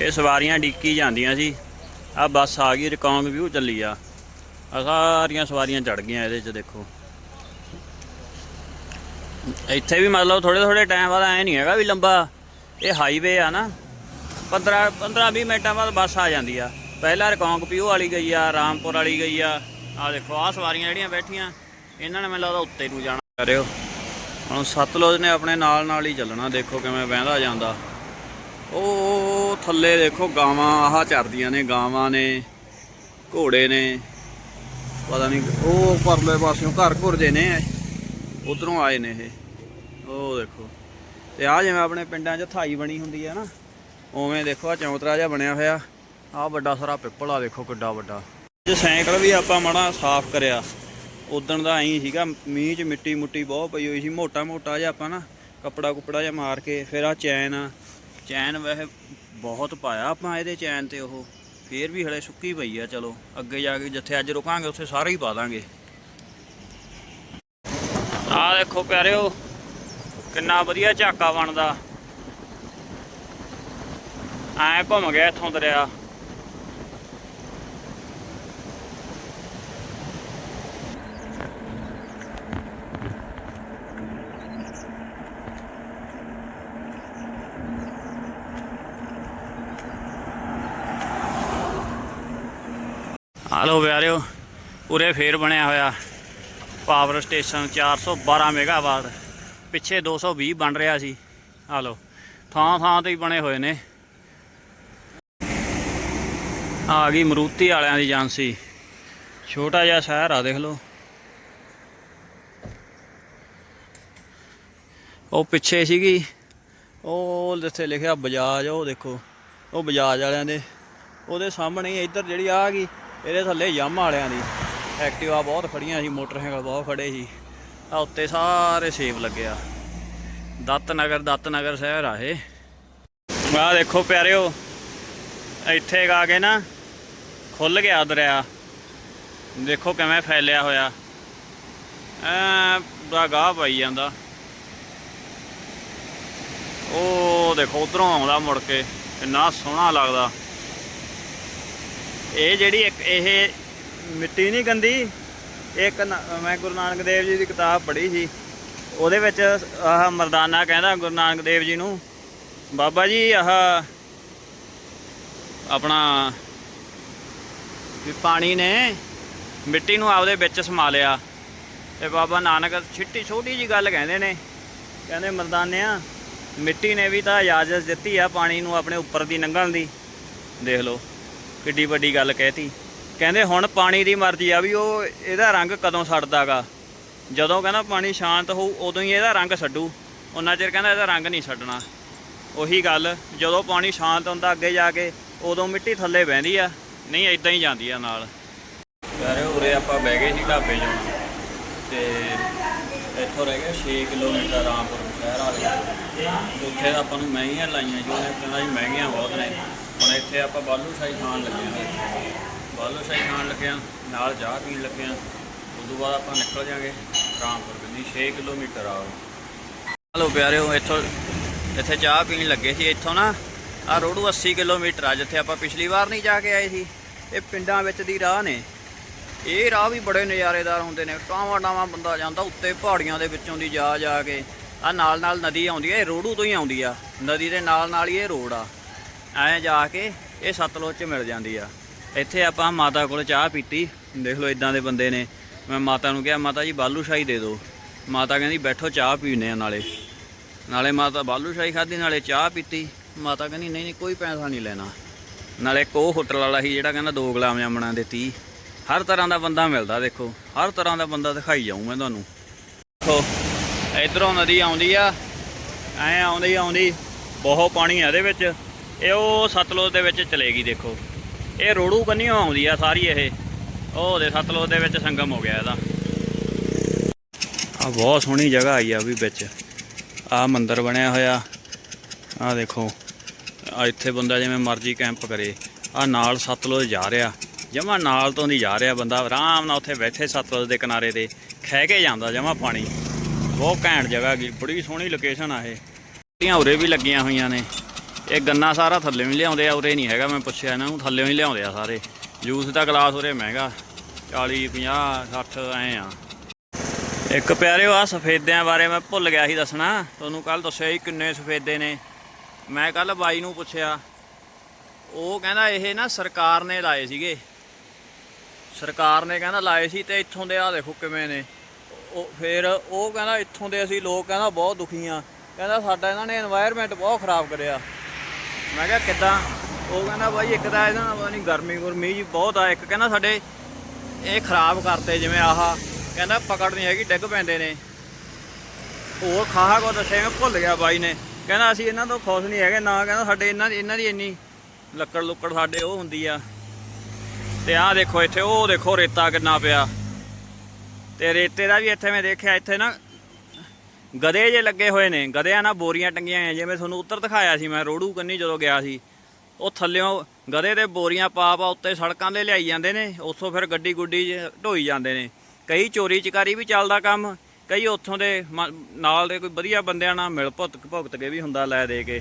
ਇਹ ਸਵਾਰੀਆਂ ਡਿੱਕੀ ਜਾਂਦੀਆਂ ਸੀ। ਆ ਬੱਸ ਆ ਗਈ ਰਿਕੌਂਗ ਵਿਊ ਚੱਲੀ ਆ। ਆ ਸਾਰੀਆਂ ਸਵਾਰੀਆਂ ਚੜ ਗਈਆਂ ਇਹਦੇ 'ਚ ਦੇਖੋ। ਇੱਥੇ ਵੀ ਮਤਲਬ ਥੋੜੇ ਥੋੜੇ ਟਾਈਮ ਬਾਅਦ ਐ ਨਹੀਂ ਹੈਗਾ ਵੀ ਲੰਬਾ। ਇਹ ਹਾਈਵੇ ਆ ਨਾ। 15 15 20 ਮਿੰਟਾਂ ਬਾਅਦ ਬੱਸ ਆ ਜਾਂਦੀ ਆ। ਪਹਿਲਾਂ ਰਿਕੌਂਗ ਪਿਊ ਵਾਲੀ ਗਈ ਆ, ਰਾਮਪੁਰ ਵਾਲੀ ਗਈ ਆ। ਆ ਦੇਖੋ ਆ ਸਵਾਰੀਆਂ ਜਿਹੜੀਆਂ ਬੈਠੀਆਂ, ਇਹਨਾਂ ਨੇ ਮੈਨੂੰ ਲੱਗਦਾ ਉੱਤੇ ਨੂੰ ਜਾਣਾ। ਕਰਿਓ। ਹੁਣ ਸਤਲੁਜ ਨੇ ਆਪਣੇ ਨਾਲ ਨਾਲ ਹੀ ਚੱਲਣਾ, ਦੇਖੋ ਕਿਵੇਂ ਵਹਿੰਦਾ ਜਾਂਦਾ। ਉਹ ਥੱਲੇ ਦੇਖੋ ਗਾਵਾਂ, ਆਹ ਚਰਦੀਆਂ ਨੇ, ਗਾਵਾਂ ਨੇ, ਘੋੜੇ ਨੇ। ਪਤਾ ਨਹੀਂ ਉਹ ਪਰਲੇ ਪਾਸਿਓਂ ਘਰ ਘੁਰ ਜੇ ਨੇ ਉਧਰੋਂ ਆਏ ਨੇ ਇਹ। ਉਹ ਦੇਖੋ। ਤੇ ਆ ਜਿਵੇਂ ਆਪਣੇ ਪਿੰਡਾਂ 'ਚ ਥਾਈ ਬਣੀ ਹੁੰਦੀ ਹੈ ਨਾ, ਉਵੇਂ ਦੇਖੋ ਆ ਚੌਂਤਰਾ ਜਿਹਾ ਬਣਿਆ ਹੋਇਆ। ਆ ਵੱਡਾ ਸਾਰਾ ਪਿੱਪਲ ਆ, ਦੇਖੋ ਕਿੱਡਾ ਵੱਡਾ। ਜੇ ਸਾਈਕਲ ਵੀ ਆਪਾਂ ਮਾੜਾ ਸਾਫ਼ ਕਰਿਆ। ਉਦਣ ਦਾ ਐਂ ਸੀਗਾ, ਮੀਂਹ 'ਚ ਮਿੱਟੀ ਮੁੱਟੀ ਬਹੁਤ ਪਈ ਹੋਈ ਸੀ ਮੋਟਾ ਮੋਟਾ ਜਿਹਾ ਆਪਾਂ ਨਾ ਕੱਪੜਾ ਕੁਪੜਾ ਜਿਹਾ ਮਾਰ ਕੇ, ਫਿਰ ਆ ਚੈਨ ਆ ਚੈਨ ਵੈਸੇ ਬਹੁਤ ਪਾਇਆ ਆਪਾਂ ਇਹਦੇ ਚੈਨ ਤੇ ਉਹ। ਫੇਰ ਵੀ ਹਲੇ ਸੁੱਕੀ ਪਈ ਆ, ਚਲੋ, ਅੱਗੇ ਜਾ ਕੇ ਜਿੱਥੇ ਅੱਜ ਰੁਕਾਂਗੇ, ਉੱਥੇ ਸਾਰੇ ਹੀ ਪਾ ਦਾਂਗੇ। ਆਹ ਦੇਖੋ ਪਿਆਰਿਓ, ਕਿੰਨਾ ਵਧੀਆ ਝਾਕਾ ਬਣਦਾ। ਐ ਘੁੰਮ ਗਿਆ ਇੱਥੋਂ ਦਰਿਆ। ਆ ਲੋ ਪਿਆਰਿਓ, ਉਰੇ ਫੇਰ ਬਣਿਆ ਹੋਇਆ ਪਾਵਰ ਸਟੇਸ਼ਨ 412 ਮੈਗਾਵਾਟ ਪਿੱਛੇ 220 ਬਣ ਰਿਹਾ ਸੀ। ਆ ਥਾਂ ਥਾਂ ਤੇ ਹੀ ਬਣੇ ਹੋਏ ਨੇ। ਆ ਗਈ ਮਰੂਤੀ ਵਾਲਿਆਂ ਦੀ ਏਜੰਸੀ। ਛੋਟਾ ਜਿਹਾ ਸ਼ਹਿਰ ਆ, ਦੇਖ ਲਓ। ਉਹ ਪਿੱਛੇ ਸੀਗੀ, ਉਹ ਜਿੱਥੇ ਲਿਖਿਆ ਬਜਾਜ, ਉਹ ਦੇਖੋ। ਉਹ ਬਜਾਜ ਵਾਲਿਆਂ ਦੇ, ਉਹਦੇ ਸਾਹਮਣੇ ਇੱਧਰ ਜਿਹੜੀ ਆ ਗਈ ਇਹਦੇ ਥੱਲੇ ਯਾਮਾ ਵਾਲਿਆਂ ਦੀ। ਐਕਟਿਵਾ ਬਹੁਤ ਖੜੀਆਂ ਸੀ, ਮੋਟਰਸਾਈਕਲ ਬਹੁਤ ਖੜੇ ਸੀ। ਆ ਉੱਤੇ ਸਾਰੇ ਸੇਬ ਲੱਗਿਆ ਦੱਤ ਨਗਰ ਦੱਤ ਨਗਰ ਸ਼ਹਿਰ ਆ ਇਹ। ਆਹ ਦੇਖੋ ਪਿਆਰਿਓ, ਇੱਥੇ ਆ ਕੇ ਨਾ ਖੁੱਲ ਗਿਆ ਦਰਿਆ। ਦੇਖੋ ਕਿਵੇਂ ਫੈਲਿਆ ਹੋਇਆ। ਐ ਦਾ ਗਾਹ ਪਾਈ ਜਾਂਦਾ। ਉਹ ਦੇਖੋ, ਉਧਰੋਂ ਆਉਂਦਾ ਮੁੜ ਕੇ। ਇੰਨਾ ਸੋਹਣਾ ਲੱਗਦਾ। ਇਹ ਜਿਹੜੀ ਇੱਕ ਇਹ ਮਿੱਟੀ ਨਹੀਂ ਗੰਦੀ, ਇੱਕ ਮੈਂ ਗੁਰੂ ਨਾਨਕ ਦੇਵ ਜੀ ਦੀ ਕਿਤਾਬ ਪੜ੍ਹੀ ਸੀ। ਉਹਦੇ ਵਿੱਚ ਆਹ ਮਰਦਾਨਾ ਕਹਿੰਦਾ ਗੁਰੂ ਨਾਨਕ ਦੇਵ ਜੀ ਨੂੰ, ਬਾਬਾ ਜੀ, ਆਹ ਆਪਣਾ ਵੀ ਪਾਣੀ ਨੇ ਮਿੱਟੀ ਨੂੰ ਆਪਦੇ ਵਿੱਚ ਸਮਾ ਲਿਆ ਤੇ ਬਾਬਾ ਨਾਨਕ ਛਿੱਟੀ ਛੋਟੀ ਜੀ ਗੱਲ ਕਹਿੰਦੇ ਨੇ, ਕਹਿੰਦੇ ਮਰਦਾਨਿਆਂ, ਮਿੱਟੀ ਨੇ ਵੀ ਤਾਂ ਇਜਾਜ਼ਤ ਦਿੱਤੀ ਆ ਪਾਣੀ ਨੂੰ ਆਪਣੇ ਉੱਪਰ ਦੀ ਲੰਘਣ ਦੀ। ਦੇਖ ਲਓ। ਕਿੱਡੀ ਵੱਡੀ ਗੱਲ ਕਹਿਤੀ। ਕਹਿੰਦੇ ਹੁਣ ਪਾਣੀ ਦੀ ਮਰਜ਼ੀ ਆ ਵੀ ਉਹ ਇਹਦਾ ਰੰਗ ਕਦੋਂ ਛੱਡਦਾਗਾ ਜਦੋਂ ਕਹਿੰਦਾ ਪਾਣੀ ਸ਼ਾਂਤ ਹੋਊ, ਉਦੋਂ ਹੀ ਇਹਦਾ ਰੰਗ ਛੱਡੂ ਉਹਨਾਂ ਚਿਰ ਕਹਿੰਦਾ ਇਹਦਾ ਰੰਗ ਨਹੀਂ ਛੱਡਣਾ ਉਹੀ ਗੱਲ, ਜਦੋਂ ਪਾਣੀ ਸ਼ਾਂਤ ਹੁੰਦਾ ਅੱਗੇ ਜਾ ਕੇ, ਉਦੋਂ ਮਿੱਟੀ ਥੱਲੇ ਬਹਿੰਦੀ ਆ, ਨਹੀਂ ਇਦਾਂ ਹੀ ਜਾਂਦੀ ਆ ਨਾਲ। ਯਾਰ ਉਰੇ ਆਪਾਂ ਬਹਿ ਗਏ ਸੀ ਢਾਬੇ 'ਚੋਂ, ਤੇ ਇੱਥੋਂ ਰਹਿ ਗਿਆ 6 ਕਿਲੋਮੀਟਰ ਰਾਮਪੁਰ ਸ਼ਹਿਰ ਵਾਲੇ। ਉੱਥੇ ਆਪਾਂ ਨੂੰ ਮਹਿੰਗੀਆਂ ਲਾਈਆਂ ਜੀ, ਉਹਨੇ ਕਹਿੰਦਾ ਜੀ ਮਹਿੰਗੀਆਂ ਬਹੁਤ ਨੇ। ਹੁਣ ਇੱਥੇ ਆਪਾਂ ਬਾਲੂ ਸ਼ਾਹੀ ਖਾਣ ਲੱਗੇ ਹਾਂ। ਬਾਲੂ ਸ਼ਾਹੀ ਖਾਣ ਲੱਗੇ ਹਾਂ, ਨਾਲ ਚਾਹ ਪੀਣ ਲੱਗੇ ਹਾਂ। ਤੋਂ ਬਾਅਦ ਆਪਾਂ ਨਿਕਲ ਜਾਾਂਗੇ ਰਾਮਪੁਰ ਕੰਨੀ 6 ਕਿਲੋਮੀਟਰ ਆ ਉਹ। ਹਲੋ ਪਿਆਰਿਓ, ਇੱਥੋਂ ਇੱਥੇ ਚਾਹ ਪੀਣ ਲੱਗੇ ਸੀ ਇੱਥੋਂ ਨਾ। ਆ ਰੋਡੂ 80 ਕਿਲੋਮੀਟਰ ਆ, ਜਿੱਥੇ ਆਪਾਂ ਪਿਛਲੀ ਵਾਰ ਨਹੀਂ ਜਾ ਕੇ ਆਏ ਸੀ। ਇਹ ਪਿੰਡਾਂ ਵਿੱਚ ਦੀ ਰਾਹ ਨੇ। ਇਹ ਰਾਹ ਵੀ ਬੜੇ ਨਜ਼ਾਰੇਦਾਰ ਹੁੰਦੇ ਨੇ। ਟਾਵਾਂ ਟਾਵਾਂ ਬੰਦਾ ਜਾਂਦਾ, ਉੱਤੇ ਪਹਾੜੀਆਂ ਦੇ ਵਿੱਚੋਂ ਦੀ ਜਾ ਜਾ ਕੇ। ਆ ਨਾਲ ਨਾਲ ਨਦੀ ਆਉਂਦੀ ਹੈ ਇਹ ਰੋਡੂ ਤੋਂ ਹੀ ਆਉਂਦੀ ਆ। ਨਦੀ ਦੇ ਨਾਲ ਨਾਲ ਹੀ ਇਹ ਰੋਡ ਆ। ਐਂ ਜਾ ਕੇ ਇਹ ਸਤਲੁਜ ਚ ਮਿਲ ਜਾਂਦੀ ਆ। ਇੱਥੇ ਆਪਾਂ ਮਾਤਾ ਕੋਲ ਚਾਹ ਪੀਤੀ। ਦੇਖ ਲਓ ਇਦਾਂ ਦੇ ਬੰਦੇ ਨੇ। ਮੈਂ ਮਾਤਾ ਨੂੰ ਕਿਹਾ, ਮਾਤਾ ਜੀ, ਬਾਲੂ ਸ਼ਾਹੀ ਦੇ ਦਿਓ। ਮਾਤਾ ਕਹਿੰਦੀ, ਬੈਠੋ, ਚਾਹ ਪੀਨੇ ਆ ਨਾਲੇ। ਨਾਲੇ ਮਾਤਾ ਬਾਲੂ ਸ਼ਾਹੀ ਖਾਧੀ, ਨਾਲੇ ਚਾਹ ਪੀਤੀ। ਮਾਤਾ ਕਹਿੰਦੀ, ਨਹੀਂ ਨਹੀਂ, ਕੋਈ ਪੈਸਾ ਨਹੀਂ ਲੈਣਾ। ਨਾਲੇ ਇੱਕ ਉਹ ਹੋਟਲ ਵਾਲਾ ਸੀ ਜਿਹੜਾ ਕਹਿੰਦਾ, ਦੋ ਗੁਲਾਮ ਜਾਮਣਾ ਦੇ 30 ਹਰ ਤਰ੍ਹਾਂ ਦਾ ਬੰਦਾ ਮਿਲਦਾ, ਦੇਖੋ। ਹਰ ਤਰ੍ਹਾਂ ਦਾ ਬੰਦਾ ਦਿਖਾਈ ਜਾਊ ਮੈਂ ਤੁਹਾਨੂੰ। ਦੇਖੋ, ਇਧਰੋਂ ਨਦੀ ਆਉਂਦੀ ਆ, ਐ ਆਉਂਦੀ ਆਉਂਦੀ। ਬਹੁਤ ਪਾਣੀ ਆ ਇਹਦੇ ਵਿੱਚ। ਇਹ ਉਹ ਸਤਲੁਜ ਦੇ ਵਿੱਚ ਚਲੇਗੀ, ਦੇਖੋ। ਇਹ ਰੋੜੂ ਕੰਨੀਓ ਆਉਂਦੀ ਆ ਸਾਰੀ ਇਹ। ਉਹ ਦੇ ਸਤਲੁਜ ਦੇ ਵਿੱਚ ਸੰਗਮ ਹੋ ਗਿਆ ਇਹਦਾ। ਆ ਬਹੁਤ ਸੋਹਣੀ ਜਗ੍ਹਾ ਆਈ ਆ ਵੀ ਵਿੱਚ। ਆ ਮੰਦਿਰ ਬਣਿਆ ਹੋਇਆ। ਆ ਦੇਖੋ ਆ ਇੱਥੇ ਬੰਦਾ ਜਿਵੇਂ ਮਰਜ਼ੀ ਕੈਂਪ ਕਰੇ। ਆ ਨਾਲ ਸਤਲੁਜ ਜਾ ਰਿਹਾ। ਜਮਾ ਨਾਲ ਤੋਂ ਦੀ ਜਾ ਰਿਹਾ ਬੰਦਾ, ਆਰਾਮ ਨਾਲ ਉੱਥੇ ਬੈਠੇ ਸਤਲੁਜ ਦੇ ਕਿਨਾਰੇ ਤੇ, ਖਹਿ ਕੇ ਜਾਂਦਾ ਜਮਾ ਪਾਣੀ। ਬਹੁਤ ਘੈਂਟ ਜਗ੍ਹਾ ਗਈ ਬੜੀ ਸੋਹਣੀ ਲੋਕੇਸ਼ਨ ਆ ਇਹ। ਜਿਹੜੀਆਂ ਉਰੇ ਵੀ ਲੱਗੀਆਂ ਹੋਈਆਂ ਨੇ। ਇਹ ਗੰਨਾ ਸਾਰਾ ਥੱਲੇ ਵੀ ਲਿਆਉਂਦੇ ਆ, ਉਰੇ ਨਹੀਂ ਹੈਗਾ, ਮੈਂ ਪੁੱਛਿਆ ਇਹਨਾਂ ਨੂੰ, ਥੱਲੇ ਹੀ ਲਿਆਉਂਦੇ ਆ ਸਾਰੇ। ਜੂਸ ਦਾ ਗਲਾਸ ਉਰੇ ਮਹਿੰਗਾ 40 50 60 ਐ ਆ। ਇੱਕ ਪਿਆਰਿਓ ਆ ਸਫੇਦਿਆਂ ਬਾਰੇ ਮੈਂ ਭੁੱਲ ਗਿਆ ਸੀ ਦੱਸਣਾ। ਤੁਹਾਨੂੰ ਕੱਲ ਦੱਸਿਆ ਸੀ ਕਿੰਨੇ ਸਫੇਦੇ ਨੇ। ਮੈਂ ਕੱਲ ਬਾਈ ਨੂੰ ਪੁੱਛਿਆ, ਉਹ ਕਹਿੰਦਾ ਇਹ ਨਾ ਸਰਕਾਰ ਨੇ ਲਾਏ ਸੀਗੇ। ਸਰਕਾਰ ਨੇ ਕਹਿੰਦਾ ਲਾਏ ਸੀ ਤੇ ਇੱਥੋਂ ਦੇ ਆ ਦੇਖੋ ਕਿਵੇਂ ਨੇ। ਉਹ ਫਿਰ ਉਹ ਕਹਿੰਦਾ ਇੱਥੋਂ ਦੇ ਅਸੀਂ ਲੋਕ ਕਹਿੰਦਾ ਬਹੁਤ ਦੁਖੀ ਆ। ਕਹਿੰਦਾ ਸਾਡਾ ਇਹਨਾਂ ਨੇ এনवायरमेंट ਬਹੁਤ ਖਰਾਬ ਕਰਿਆ। ਮੈਂ ਕਿਹਾ ਕਿੱਦਾਂ? ਉਹ ਕਹਿੰਦਾ ਬਾਈ ਇੱਕ ਤਾਂ ਇਹਨਾਂ ਪਤਾ ਨਹੀਂ ਗਰਮੀ ਗੁਰਮੀ ਜੀ ਬਹੁਤ ਆ। ਇੱਕ ਕਹਿੰਦਾ ਸਾਡੇ ਇਹ ਖਰਾਬ ਕਰਤੇ ਜਿਵੇਂ ਆਹਾ। ਕਹਿੰਦਾ ਪਕੜ ਨਹੀਂ ਹੈਗੀ, ਡਿੱਗ ਪੈਂਦੇ ਨੇ। ਹੋਰ ਖਾਹਾ ਕੋ ਦੱਸਿਆ, ਮੈਂ ਭੁੱਲ ਗਿਆ ਬਾਈ ਨੇ। ਕਹਿੰਦਾ ਅਸੀਂ ਇਹਨਾਂ ਤੋਂ ਖੁਸ਼ ਨਹੀਂ ਹੈਗੇ, ਨਾ ਕਹਿੰਦਾ ਸਾਡੇ ਇਹਨਾਂ ਦੀ ਇਹਨਾਂ ਦੀ ਇੰਨੀ ਲੱਕੜ ਲੁੱਕੜ ਸਾਡੇ ਉਹ ਹੁੰਦੀ ਆ। ਤੇ ਆਹ ਦੇਖੋ ਇੱਥੇ, ਉਹ ਦੇਖੋ ਰੇਤਾ ਕਿੰਨਾ ਪਿਆ। ਤੇ ਰੇਤੇ ਦਾ ਵੀ ਇੱਥੇ ਮੈਂ ਦੇਖਿਆ, ਇੱਥੇ ਨਾ ਗਧੇ ਜੇ ਲੱਗੇ ਹੋਏ ਨੇ, ਗਧਿਆਂ ਨਾਲ ਬੋਰੀਆਂ ਟੰਗੀਆਂ ਹੋਈਆਂ, ਜਿਵੇਂ ਤੁਹਾਨੂੰ ਉੱਤਰ ਦਿਖਾਇਆ ਸੀ ਮੈਂ, ਰੋੜੂ ਕੰਨੀ ਜਦੋਂ ਗਿਆ ਸੀ, ਉਹ ਥੱਲਿਓਂ ਗਧੇ ਦੇ ਬੋਰੀਆਂ ਪਾ ਪਾ ਉੱਤੇ ਸੜਕਾਂ ਦੇ ਲਿਆਈ ਜਾਂਦੇ ਨੇ, ਉੱਥੋਂ ਫਿਰ ਗੱਡੀ ਗੁੱਡੀ 'ਚ ਢੋਈ ਜਾਂਦੇ ਨੇ। ਕਈ ਚੋਰੀ ਚਕਾਰੀ ਵੀ ਚੱਲਦਾ ਕੰਮ, ਕਈ ਉੱਥੋਂ ਦੇ ਮ- ਨਾਲ ਦੇ ਕੋਈ ਵਧੀਆ ਬੰਦਿਆਂ ਨਾਲ ਮਿਲ ਭੁਗਤ ਭੁਗਤ ਕੇ ਵੀ ਹੁੰਦਾ, ਲੈ ਦੇ ਕੇ।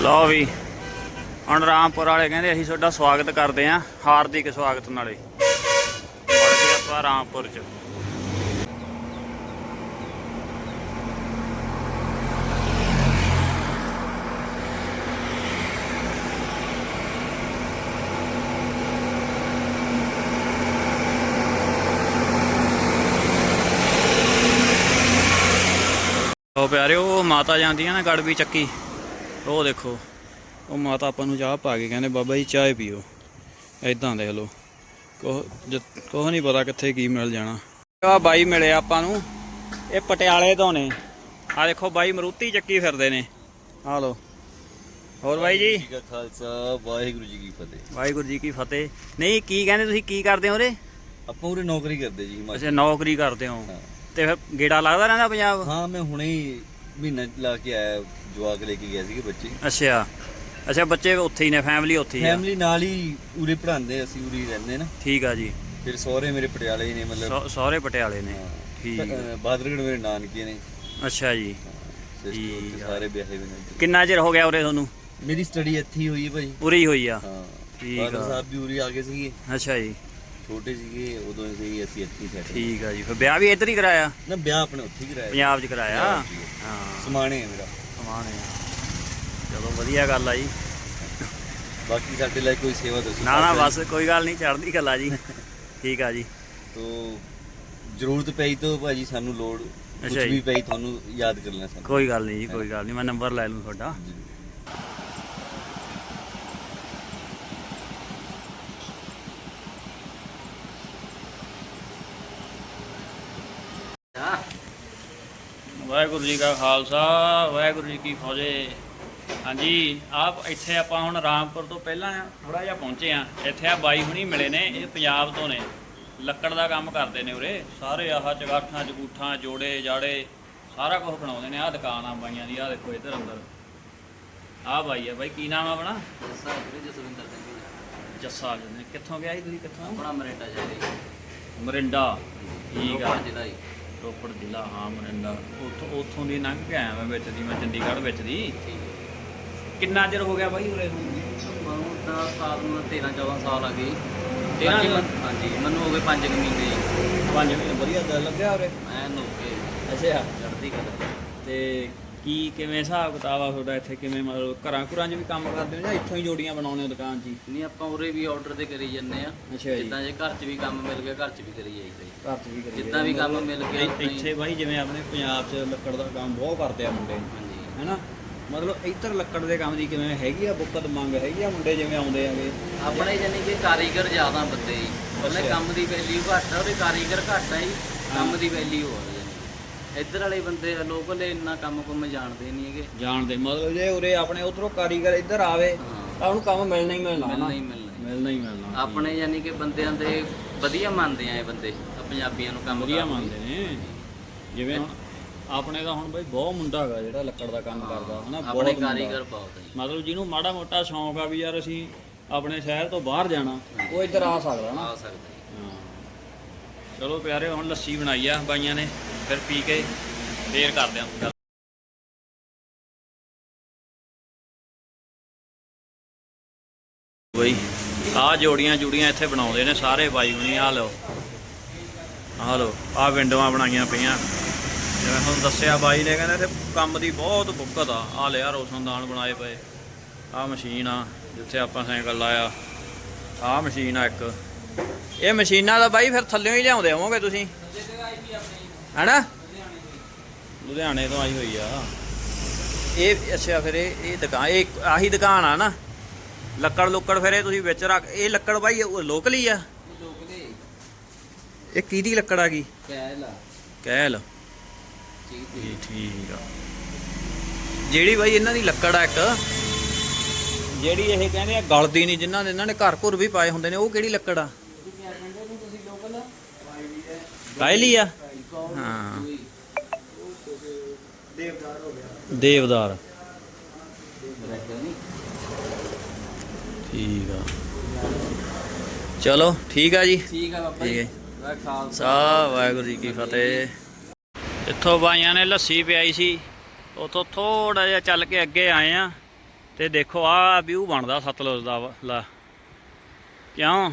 ਲਓ ਵੀ, ਹੁਣ ਰਾਮਪੁਰ ਵਾਲੇ ਕਹਿੰਦੇ ਅਸੀਂ ਤੁਹਾਡਾ ਸਵਾਗਤ ਕਰਦੇ ਆਂ ਹਾਰਦਿਕ ਸਵਾਗਤ ਨਾਲੇ। ਵੜ ਗਏ ਆਪਾਂ ਰਾਮਪੁਰ ਚ। ਉਹ ਪਿਆਰਿਓ ਉਹ ਮਾਤਾ ਜਾਂਦੀਆਂ ਨਾ ਗੜਵੀ ਚੱਕੀ। ਉਹ ਦੇਖੋ ਉਹ ਮਾਤਾ ਆਪਾਂ ਨੂੰ ਚਾਹ ਪਾ ਕੇ ਕਹਿੰਦੇ ਬਾਬਾ ਜੀ ਚਾਹ ਪੀਓ। ਐਦਾਂ ਦੇਖ ਲਓ। ਕੋਹ ਨਹੀਂ ਪਤਾ ਕਿੱਥੇ ਕੀ ਮਿਲ ਜਾਣਾ। ਆ ਬਾਈ ਮਿਲੇ ਆਪਾਂ ਨੂੰ। ਇਹ ਪਟਿਆਲੇ ਤੋਂ ਨੇ। ਆ ਦੇਖੋ ਬਾਈ ਮਰੂਤੀ ਚੱਕੀ ਫਿਰਦੇ ਨੇ। ਆ ਲੋ ਹੋਰ ਬਾਈ ਜੀ? ਜੀ ਕਾ ਖਾਲਸਾ ਵਾਹਿਗੁਰੂ ਜੀ ਕੀ ਫਤਿਹ। ਵਾਹਿਗੁਰੂ ਜੀ ਕੀ ਫਤਿਹ। ਨਹੀਂ ਕੀ ਕਹਿੰਦੇ ਤੁਸੀਂ? ਕੀ ਕਰਦੇ ਹੋ ਉਰੇ? ਆਪਾਂ ਉਰੇ ਨੌਕਰੀ ਕਰਦੇ ਜੀ ਅੱਛਾ ਨੌਕਰੀ ਕਰਦੇ ਹੋ। ਹਾਂ। ਤੇ ਫਿਰ ਗੇੜਾ ਲੱਗਦਾ ਰਹਿੰਦਾ ਪੰਜਾਬ? ਹਾਂ ਮੈਂ ਹੁਣੇ ਹੀ ਮਹੀਨਾ ਲਾ ਕੇ ਆਇਆ ਜਵਾਕ ਲੈ ਕੇ ਗਿਆ ਸੀਗੇ ਬੱਚੇ। ਅੱਛਾ। ਅੱਛਾ ਬੱਚੇ ਉੱਥੇ ਹੀ ਨੇ ਫੈਮਿਲੀ ਉੱਥੇ ਹੀ ਆ। ਫੈਮਿਲੀ ਨਾਲ ਹੀ ਉਰੇ ਪੜਾਉਂਦੇ ਅਸੀਂ ਉਰੇ ਹੀ ਰਹਿੰਦੇ ਨਾ। ਠੀਕ ਆ ਜੀ। ਫਿਰ ਸਹੁਰੇ ਮੇਰੇ ਪਟਿਆਲੇ ਹੀ ਨੇ ਮਤਲਬ ਸਹੁ- ਸਹੁਰੇ ਪਟਿਆਲੇ ਨੇ। ਹਾਂ। ਠੀਕ ਬਹਾਦਰਗੜ੍ਹ ਮੇਰੇ ਨਾਨਕੇ ਨੇ। ਅੱਛਾ ਜੀ। ਸਿਸਟਰ ਉੱਥੇ। ਸਾਰੇ ਵਿਆਹੇ ਹੋਏ ਨੇ ਕਿੰਨਾ ਚਿਰ ਹੋ ਗਿਆ ਉਰੇ ਤੁਹਾਨੂੰ? ਮੇਰੀ ਸਟੱਡੀ ਇੱਥੇ ਹੀ ਹੋਈ ਹੈ ਭਾਈ। ਪੂਰੀ ਹੋਈ ਆ। ਹਾਂ। ਠੀਕ ਫਾਦਰ ਆ। ਸਾਹਿਬ ਵੀ ਉਰੀ ਆ ਗਏ ਸੀਗੇ। ਅੱਛਾ ਜੀ। ਛੋਟੇ ਸੀਗੇ ਉਦੋਂ ਹੀ ਅਸੀਂ ਇੱਥੇ ਹੀ ਸੈਟ ਠੀਕ ਆ ਜੀ ਫਿਰ ਵਿਆਹ ਵੀ ਇੱਧਰ ਹੀ ਕਰਾਇਆ? ਨਾ ਵਿਆਹ ਆਪਣੇ ਉੱਥੇ ਹੀ ਕਰਾਇਆ। ਪੰਜਾਬ 'ਚ ਕਰਾਇਆ? ਪੰਜਾਬ 'ਚ ਹੀ। ਹਾਂ। ਸਮਾਣੇ ਹੈ ਮੇਰਾ। ਸਮਾਨ ਆ। ਚਲੋ ਵਧੀਆ ਗੱਲ ਆ ਜੀ। ਬਾਕੀ ਸਾਡੇ ਲਈ ਕੋਈ ਸੇਵਾ ਦੱਸੋ। ਨਾ ਨਾ ਬਸ ਕੋਈ ਗੱਲ ਨਹੀਂ ਚੜ੍ਹਦੀ ਗੱਲ ਆ ਜੀ। ਠੀਕ ਆ ਜੀ। ਤੋ ਜ਼ਰੂਰਤ ਪਈ ਤਾਂ ਭਾਜੀ ਸਾਨੂੰ ਲੋੜ ਕੁਝ ਅੱਛਾ ਜੀ। ਵੀ ਪਈ ਤੁਹਾਨੂੰ ਯਾਦ ਕਰ ਲੈਣਾ ਸਾਨੂੰ। ਕੋਈ ਗੱਲ ਨਹੀਂ ਜੀ ਕੋਈ ਗੱਲ ਨਹੀਂ ਮੈਂ ਨੰਬਰ ਲੈ ਲੂੰ ਤੁਹਾਡਾ। ਜੀ। ਵਾਹਿਗੁਰੂ ਜੀ ਕਾ ਖਾਲਸਾ ਵਾਹਿਗੁਰੂ ਜੀ ਕੀ ਫਤਿਹ ਹਾਂਜੀ ਆਪ ਇੱਥੇ ਆਪਾਂ ਹੁਣ ਰਾਮਪੁਰ ਤੋਂ ਪਹਿਲਾਂ ਥੋੜਾ ਜਿਹਾ ਪਹੁੰਚੇ ਆ ਇੱਥੇ ਆ ਬਾਈ ਹੁਣੀ ਮਿਲੇ ਨੇ ਇਹ ਪੰਜਾਬ ਤੋਂ ਨੇ। ਲੱਕੜ ਦਾ ਕੰਮ ਕਰਦੇ ਨੇ ਉਰੇ। ਸਾਰੇ ਆਹ ਚਗਾਠਾਂ ਜਗੂਠਾਂ ਜੋੜੇ ਜਾੜੇ ਸਾਰਾ ਕੁਝ ਬਣਾਉਂਦੇ ਨੇ। ਆਹ ਦੁਕਾਨ ਆ ਬਾਈਆਂ ਦੀ ਆਹ ਦੇਖੋ ਇੱਧਰ ਅੰਦਰ। ਆਹ ਬਾਈ ਆ ਬਾਈ ਕੀ ਨਾਮ ਆ ਆਪਣਾ? ਜਸਵਿੰਦਰ ਸਿੰਘ ਜੱਸਾ ਜੀ ਕਿੱਥੋਂ ਗਿਆ ਸੀ ਤੁਸੀਂ? ਕਿੱਥੋਂ? ਆਪਣਾ ਮਰੇਟਾ ਜਾਰੀ ਮਰਿੰਡਾ। ਠੀਕ ਆ। ਜ਼ਿਲ੍ਹਾ ਹੀ ਰੋਪੜ ਜ਼ਿਲ੍ਹਾ ਹਾਂ ਮਰਿੰਡਾ ਉੱਥੋਂ ਉੱਥੋਂ ਦੀ ਲੰਘ ਕੇ ਆਇਆ ਮੈਂ ਵਿੱਚ ਦੀ ਮੈਂ ਚੰਡੀਗੜ੍ਹ ਵਿੱਚ ਦੀ। ਕਿੰਨਾ ਚਿਰ ਹੋ ਗਿਆ ਬਾਈ ਉਰੇ ਨੂੰ? ਮੈਨੂੰ ਤਾਂ ਸਾਲ ਨੂੰ 13 14 ਸਾਲ ਆ ਗਏ। ਤੇਰਾਂ ਬਾਕੀ ਸਾਲ? ਮੈਂ- ਹਾਂਜੀ ਮੈਨੂੰ ਹੋ ਗਏ 5 ਮਹੀਨੇ ਜੀ। ਪੰਜ ਮਹੀਨੇ ਵਧੀਆ ਦਿਲ ਲੱਗਿਆ ਉਰੇ। ਮੈਂ ਨੋਕੇ। ਅੱਛਾ। ਚੜਦੀ ਕਦਰ ਤੇ ਕੀ ਕਿਵੇਂ ਹਿਸਾਬ ਕਿਤਾਬ ਆ ਤੁਹਾਡਾ ਇੱਥੇ? ਕਿਵੇਂ ਮਤਲਬ ਘਰਾਂ ਘੁਰਾਂ 'ਚ ਵੀ ਕੰਮ ਕਰਦੇ ਹੋ ਜਾਂ ਇੱਥੋਂ ਹੀ ਜੋੜੀਆਂ ਬਣਾਉਂਦੇ ਹੋ ਦੁਕਾਨ 'ਚ ਹੀ? ਨਹੀਂ ਆਪਾਂ ਉਰੇ ਵੀ ਆਰਡਰ ਤੇ ਕਰੀ ਜੰਨੇ ਆ ਅੱਛਾ ਜੀ। ਜਿੱਦਾਂ ਜੇ ਘਰ 'ਚ ਵੀ ਕੰਮ ਮਿਲ ਗਿਆ ਘਰ 'ਚ ਵੀ ਕਰੀ ਜਾਈਦਾ ਜੀ। ਘਰ 'ਚ ਵੀ ਕਰੀਏ। ਜਿੱਦਾਂ ਵੀ ਕੰਮ ਮਿਲ ਗਿਆ ਹੀ। ਇੱਥੇ ਬਾਈ ਜਿਵੇਂ ਆਪਣੇ ਪੰਜਾਬ 'ਚ ਲੱਕੜ ਦਾ ਕੰਮ ਬਹੁਤ ਕਰਦੇ ਆ ਮੁੰਡੇ। ਹਾਂਜੀ। ਹੈਨਾ? ਮਤਲਬ ਇੱਧਰ ਲੱਕੜ ਦੇ ਕੰਮ ਦੀ ਕਿਵੇਂ ਹੈਗੀ ਆ ਬੁੱਕਤ ਮੰਗ? ਹੈਗੀ ਆ ਮੁੰਡੇ ਜਿਵੇਂ ਆਉਂਦੇ ਆਗੇ ਆਪਣੇ ਜਾਨੀ ਕਿ ਕਾਰੀਗਰ ਜ਼ਿਆਦਾ ਬੰਦੇ ਜੀ। ਉਹਨੇ ਅੱਛਾ। ਕੰਮ ਦੀ ਵੈਲਿਊ ਘੱਟ ਆ ਉਹਦੇ ਕਾਰੀਗਰ ਘੱਟ ਆ ਜੀ। ਕੰਮ ਦੀ ਵੈਲਿਊ ਆ ਜਾਨੀ ਇੱਧਰ ਵਾਲੇ ਬੰਦੇ ਲੋਕਲ ਇੰਨਾ ਕੰਮ ਕੁਮ ਜਾਣਦੇ ਨਹੀਂ ਹੈਗੇ। ਜਾਣਦੇ ਮਤਲਬ ਜੇ ਉਰੇ ਆਪਣੇ ਉਧਰੋਂ ਕਾਰੀਗਰ ਇੱਧਰ ਆਵੇ ਤਾਂ ਉਹਨੂੰ ਕੰਮ ਮਿਲਣਾ ਹੀ ਮਿਲਣਾ ਮਿਲਣਾ ਨਾ ਹੀ ਮਿਲਣਾ। ਮਿਲਣਾ ਹੀ ਮਿਲਣਾ ਆਪਣੇ ਯਾਨੀ ਕਿ ਬੰਦਿਆਂ ਦੇ ਵਧੀਆ ਮੰਨਦੇ ਆ ਇਹ ਬੰਦੇ ਪੰਜਾਬੀਆਂ ਨੂੰ ਕੰਮ ਵਧੀਆ। ਮੰਨਦੇ ਨੇ। ਜਿਵੇਂ ਆਪਣੇ ਦਾ ਹੁਣ ਬਈ ਬਹੁਤ ਮੁੰਡਾ ਹੈਗਾ ਜਿਹੜਾ ਲੱਕੜ ਦਾ ਕੰਮ ਕਰਦਾ ਹਨਾ? ਆਪਣੇ। ਕਾਰੀਗਰ ਬਹੁਤ ਹੈ। ਮਤਲਬ ਜਿਹਨੂੰ ਮਾੜਾ ਮੋਟਾ ਸ਼ੌਂਕ ਆ ਵੀ ਯਾਰ ਅਸੀਂ ਆਪਣੇ ਸ਼ਹਿਰ ਤੋਂ ਬਾਹਰ ਜਾਣਾ ਉਹ ਇੱਧਰ ਆ ਸਕਦਾ ਨਾ ਆ ਸਕਦਾ ਚਲੋ ਪਿਆਰੇ ਹੁਣ ਲੱਸੀ ਬਣਾਈ ਆ ਬਾਈਆਂ ਨੇ। ਫਿਰ ਪੀ ਕੇ ਫੇਰ ਕਰਦੇ ਆਂ ਗੱਲ ਬਈ ਆ ਜੋੜੀਆਂ ਜੁੜੀਆਂ ਇੱਥੇ ਬਣਾਉਂਦੇ ਨੇ ਸਾਰੇ ਬਾਈ ਹੁਣੀ ਆ ਲਓ। ਆ ਲਓ ਆ ਵਿੰਡੋਆਂ ਬਣਾਈਆਂ ਪਈਆਂ। ਜਿਵੇਂ ਤੁਹਾਨੂੰ ਦੱਸਿਆ ਬਾਈ ਨੇ, ਕਹਿੰਦੇ ਇੱਥੇ ਕੰਮ ਦੀ ਬਹੁਤ ਬੁੱਕਤ ਆ। ਆ ਲਿਆ ਰੋਸ਼ਨਦਾਨ ਬਣਾਏ ਪਏ। ਆ ਮਸ਼ੀਨ ਆ, ਜਿੱਥੇ ਆਪਾਂ ਸਾਈਕਲ ਲਾਇਆ। ਆ ਮਸ਼ੀਨ ਆ ਇੱਕ। ਇਹ ਮਸ਼ੀਨਾਂ ਦਾ ਬਾਈ ਫਿਰ ਥੱਲਿਓਂ ਹੀ ਲਿਆਉਂਦੇ ਹੋਵੋਗੇ ਤੁਸੀਂ? ਹੈਨਾ? ਲੁਧਿਆਣੇ ਤੋਂ ਆਈ ਹੋਈ ਆ। ਇਹ ਅੱਛਾ ਫਿਰ ਇਹ ਇਹ ਦੁਕਾਨ ਇਹ ਆਹੀ ਦੁਕਾਨ ਆ ਨਾ? ਲੱਕੜ ਲੁੱਕੜ ਫਿਰ ਇਹ ਤੁਸੀਂ ਵਿੱਚ ਰੱਖ ਇਹ ਲੱਕੜ ਬਾਈ ਲੋਕਲ ਹੀ ਆ? ਲੋਕਲੇ। ਇਹ ਕਿਹਦੀ ਲੱਕੜ ਆ ਗਈ? ਕਹਿ ਲਾ ਕਹਿਲ ਠੀਕ ਠੀਕ ਆ। ਜਿਹੜੀ ਬਾਈ ਇਹਨਾਂ ਦੀ ਲੱਕੜ ਆ ਇੱਕ ਜਿਹੜੀ ਇਹ ਕਹਿੰਦੇ ਆ ਗਲਦੀ ਨਹੀਂ ਜਿਨ੍ਹਾਂ ਦੇ ਇਹਨਾਂ ਨੇ ਘਰ ਘੁਰ ਵੀ ਪਾਏ ਹੁੰਦੇ ਨੇ ਉਹ ਕਿਹੜੀ ਲੱਕੜ ਆ? ਤੁਸੀਂ ਲੋਕਲ? ਕਾਇਲੀ ਆ। ਹਾਂ। ਦੇਵਦਾਰ। ਠੀਕ ਆ। ਚਲੋ ਠੀਕ ਆ ਜੀ। ਠੀਕ ਆ ਬਾਬਾ ਜੀ। ਖਾਲਸਾ ਵਾਹਿਗੁਰੂ ਜੀ ਕੀ ਫਤਿਹ। ਇੱਥੋਂ ਬਾਈਆਂ ਨੇ ਲੱਸੀ ਪਿਆਈ ਸੀ। ਉਥੋਂ ਥੋੜਾ ਜਿਹਾ ਚੱਲ ਕੇ ਅੱਗੇ ਆਏ ਆ। ਤੇ ਦੇਖੋ ਆਹ ਵਿਊ ਬਣਦਾ ਸਤਲੁਜ ਦਾ ਲਾ। ਕਿਉਂ?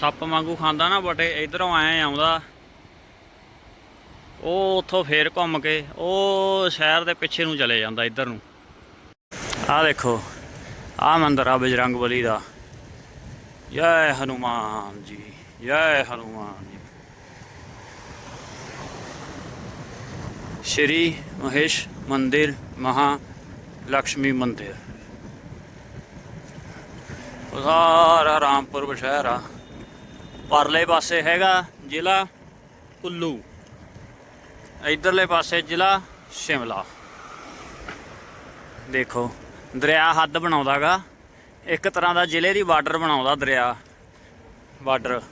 ਸੱਪ ਵਾਂਗੂ ਖਾਂਦਾ ਨਾ ਬਟੇ ਇਧਰੋਂ ਆਏ ਆਉਂਦਾ। ਉਹ ਉੱਥੋਂ ਫੇਰ ਘੁੰਮ ਕੇ, ਉਹ ਸ਼ਹਿਰ ਦੇ ਪਿੱਛੇ ਨੂੰ ਚਲੇ ਜਾਂਦਾ ਇੱਧਰ ਨੂੰ। ਆਹ ਦੇਖੋ, ਆਹ ਮੰਦਰ ਆ ਬਜਰੰਗ ਬਲੀ ਦਾ। ਜੈ ਹਨੂਮਾਨ ਜੀ, ਜੈ ਹਨੂਮਾਨ ਜੀ। ਸ਼੍ਰੀ ਮਹੇਸ਼ ਮੰਦਿਰ, ਮਹਾ ਲక్ష్ਮੀ ਮੰਦਿਰ। ਸਾਰਾ ਰਾਮਪੁਰ ਸ਼ਹਿਰ ਆ। ਪਰਲੇ ਪਾਸੇ ਹੈਗਾ ਜ਼ਿਲ੍ਹਾ ਕੁੱਲੂ। ਇਧਰਲੇ ਪਾਸੇ ਜ਼ਿਲ੍ਹਾ ਸ਼ਿਮਲਾ। ਦੇਖੋ, ਦਰਿਆ ਹੱਦ ਬਣਾਉਂਦਾਗਾ। ਇੱਕ ਤਰ੍ਹਾਂ ਦਾ ਜ਼ਿਲ੍ਹੇ ਦੀ ਬਾਰਡਰ ਬਣਾਉਂਦਾ ਦਰਿਆ। ਬਾਰਡਰ।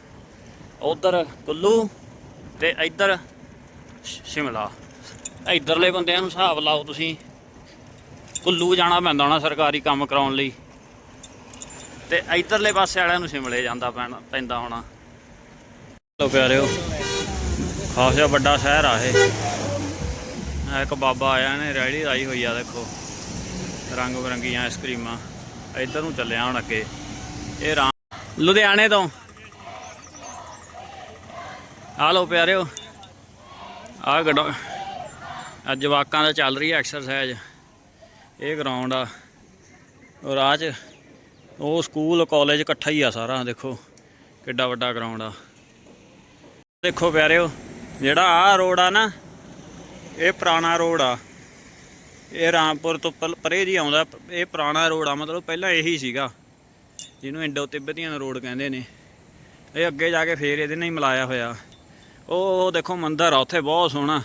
ਉਧਰ ਕੁੱਲੂ ਤੇ ਇੱਧਰ ਸ਼ਿਮਲਾ। ਇੱਧਰਲੇ ਬੰਦਿਆਂ ਨੂੰ ਹਿਸਾਬ ਲਾਓ ਤੁਸੀਂ। ਕੁੱਲੂ ਜਾਣਾ ਪੈਂਦਾ ਹੋਣਾ ਸਰਕਾਰੀ ਕੰਮ ਕਰਾਉਣ ਲਈ। ਤੇ ਇੱਧਰਲੇ ਪਾਸੇ ਵਾਲਿਆਂ ਨੂੰ ਸ਼ਿਮਲੇ ਜਾਂਦਾ ਪੈਣਾ, ਪੈਂਦਾ ਹੋਣਾ। ਲੋ ਪਿਆਰਿਓ। ਖਾਸਾ ਵੱਡਾ ਸ਼ਹਿਰ ਆ ਇਹ। ਇੱਕ ਬਾਬਾ ਆਇਆ ਨੇ, ਰੈਲੀ ਲਾਈ ਹੋਈ ਆ ਦੇਖੋ। ਰੰਗ ਬਰੰਗੀਆਂ ਆਈਸਕ੍ਰੀਮਾਂ। ਇੱਧਰ ਨੂੰ ਚੱਲਿਆ ਹੁਣ ਅੱਗੇ। ਇਹ ਲੁਧਿਆਣੇ ਤੋਂ। ਆ ਲੋ ਪਿਆਰਿਓ। ਆ ਗੱਡਾ ਅੱਜ ਜਵਾਕਾਂ ਦਾ ਚੱਲ ਰਹੀ ਹੈ ਐਕਸਰਸਾਈਜ਼ ਇਹ ਗਰਾਊਂਡ ਆ। ਔਰ ਰਾਹ 'ਚ ਉਹ ਸਕੂਲ ਕਾਲਜ ਇਕੱਠਾ ਹੀ ਆ ਸਾਰਾ, ਦੇਖੋ। ਕਿੱਡਾ ਵੱਡਾ ਗਰਾਊਂਡ ਆ। ਦੇਖੋ ਪਿਆਰਿਓ। ਜਿਹੜਾ ਆ ਰੋਡ ਆ ਨਾ, ਇਹ ਪੁਰਾਣਾ ਰੋਡ ਆ। ਇਹ ਰਾਮਪੁਰ ਤੋਂ ਪਰੇ ਜੀ ਆਉਂਦਾ, ਇਹ ਪੁਰਾਣਾ ਰੋਡ ਆ, ਮਤਲਬ ਪਹਿਲਾਂ ਇਹੀ ਸੀਗਾ, ਜਿਹਨੂੰ ਇੰਡੋ ਤਿੱਬਤੀਆਂ ਰੋਡ ਕਹਿੰਦੇ ਨੇ। ਇਹ ਅੱਗੇ ਜਾ ਕੇ ਫੇਰ ਇਹਦੇ ਨਾਲ ਹੀ ਮਿਲਾਇਆ ਹੋਇਆ। ਉਹ ਉਹ ਦੇਖੋ ਮੰਦਿਰ ਆ, ਉੱਥੇ ਬਹੁਤ ਸੋਹਣਾ।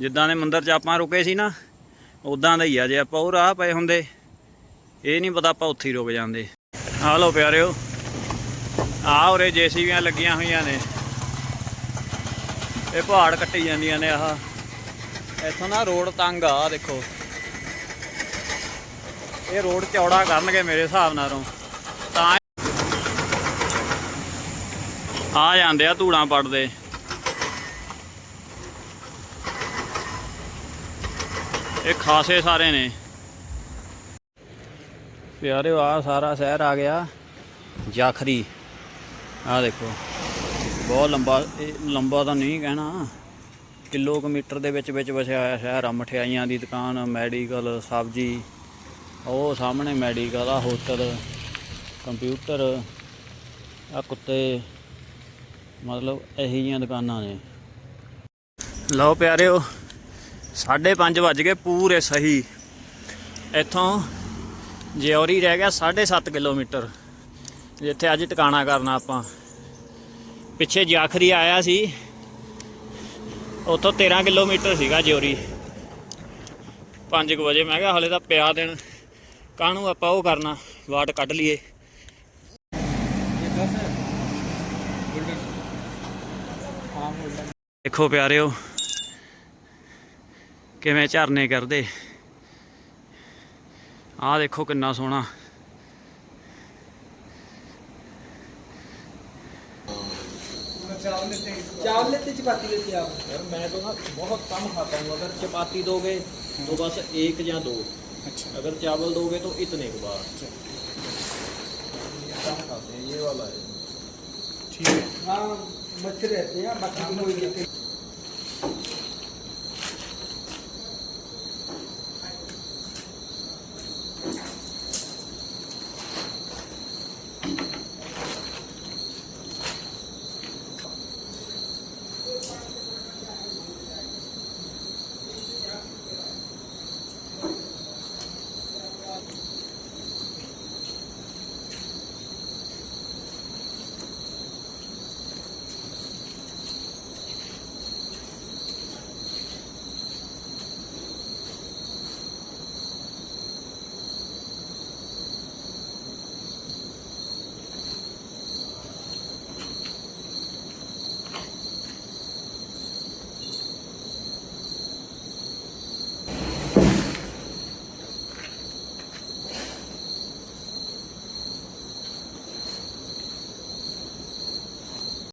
ਜਿੱਦਾਂ ਦੇ ਮੰਦਿਰ 'ਚ ਆਪਾਂ ਰੁਕੇ ਸੀ ਨਾ ਉਦਾਂ ਦਾ ਹੀ ਆ, ਜੇ ਆਪਾਂ ਉਹ ਰਾਹ ਪਏ ਹੁੰਦੇ, ਇਹ ਨਹੀਂ ਪਤਾ ਆਪਾਂ ਉੱਥੇ ਹੀ ਰੁਕ ਜਾਂਦੇ। ਆ ਲੋ ਪਿਆਰਿਓ ਆ ਉਰੇ ਜੇਸੀਬੀਆਂ ਲੱਗੀਆਂ ਹੋਈਆਂ ਨੇ। ਇਹ ਪਹਾੜ ਕੱਟੀ ਜਾਂਦੀਆਂ ਨੇ ਆਹ। ਇੱਥੋਂ ਨਾ ਰੋਡ ਤੰਗ ਆ ਆਹ ਦੇਖੋ। ਇਹ ਰੋਡ ਚੌੜਾ ਕਰਨਗੇ ਮੇਰੇ ਹਿਸਾਬ ਨਾਲੋਂ। ਤਾਂ ਆ ਜਾਂਦੇ ਆ ਧੂੜਾਂ ਪੜਦੇ। ਇਹ ਖਾਸੇ ਸਾਰੇ ਨੇ। ਪਿਆਰੇ ਆ ਸਾਰਾ ਸ਼ਹਿਰ ਆ ਗਿਆ। ਜਾਖਰੀ। ਆ ਦੇਖੋ। ਬਹੁਤ ਲੰਬਾ, ਇਹ ਲੰਬਾ ਤਾਂ ਨਹੀਂ ਕਹਿਣਾ। ਕਿਲੋਮੀਟਰ ਦੇ ਵਿੱਚ ਵਿੱਚ ਵਸਿਆ ਹੋਇਆ ਸ਼ਹਿਰ ਆ, ਮਠਿਆਈਆਂ ਦੀ ਦੁਕਾਨ, ਮੈਡੀਕਲ, ਸਬਜ਼ੀ। ਉਹ ਸਾਹਮਣੇ ਮੈਡੀਕਲ ਆ, ਹੋਟਲ, ਕੰਪਿਊਟਰ, ਆ ਕੁੱਤੇ। ਮਤਲਬ ਇਹੀ ਜੀਆਂ ਦੁਕਾਨਾਂ ਨੇ। ਲਓ ਪਿਆਰਿਓ 5:30 ਵੱਜ ਗਏ ਪੂਰੇ ਸਹੀ। ਇੱਥੋਂ ਜਿਉਰੀ ਰਹਿ ਗਿਆ 7.5 ਕਿਲੋਮੀਟਰ, ਜਿੱਥੇ ਅੱਜ ਟਿਕਾਣਾ ਕਰਨਾ ਆਪਾਂ। ਪਿੱਛੇ ਜਾਖਰੀ ਆਇਆ ਸੀ। ਉੱਥੋਂ 13 ਕਿਲੋਮੀਟਰ ਸੀਗਾ ਜਿਉਰੀ 5 ਵਜੇ ਮੈਂ ਕਿਹਾ ਹਲੇ ਤਾਂ ਪਿਆ ਦਿਨ, ਕਾਹਨੂੰ ਆਪਾਂ ਉਹ ਕਰਨਾ, ਵਾਟ ਕੱਢ ਲਈਏ। ਦੇਖੋ ਪਿਆਰਿਓ, ਕਿਵੇਂ ਝਰਨੇ ਕਰਦੇ। ਆਹ ਦੇਖੋ ਕਿੰਨਾ ਸੋਹਣਾ। चावल लेते चपाती लेते आप यार मैं तो ना बहुत कम खाता हूँ अगर चपाती दोगे तो बस एक या दो अच्छा अगर चावल दोगे तो इतने के बाद कम खाते हैं ये वाला है ठीक है हाँ बच्चे रहते हैं बाकी कोई लेते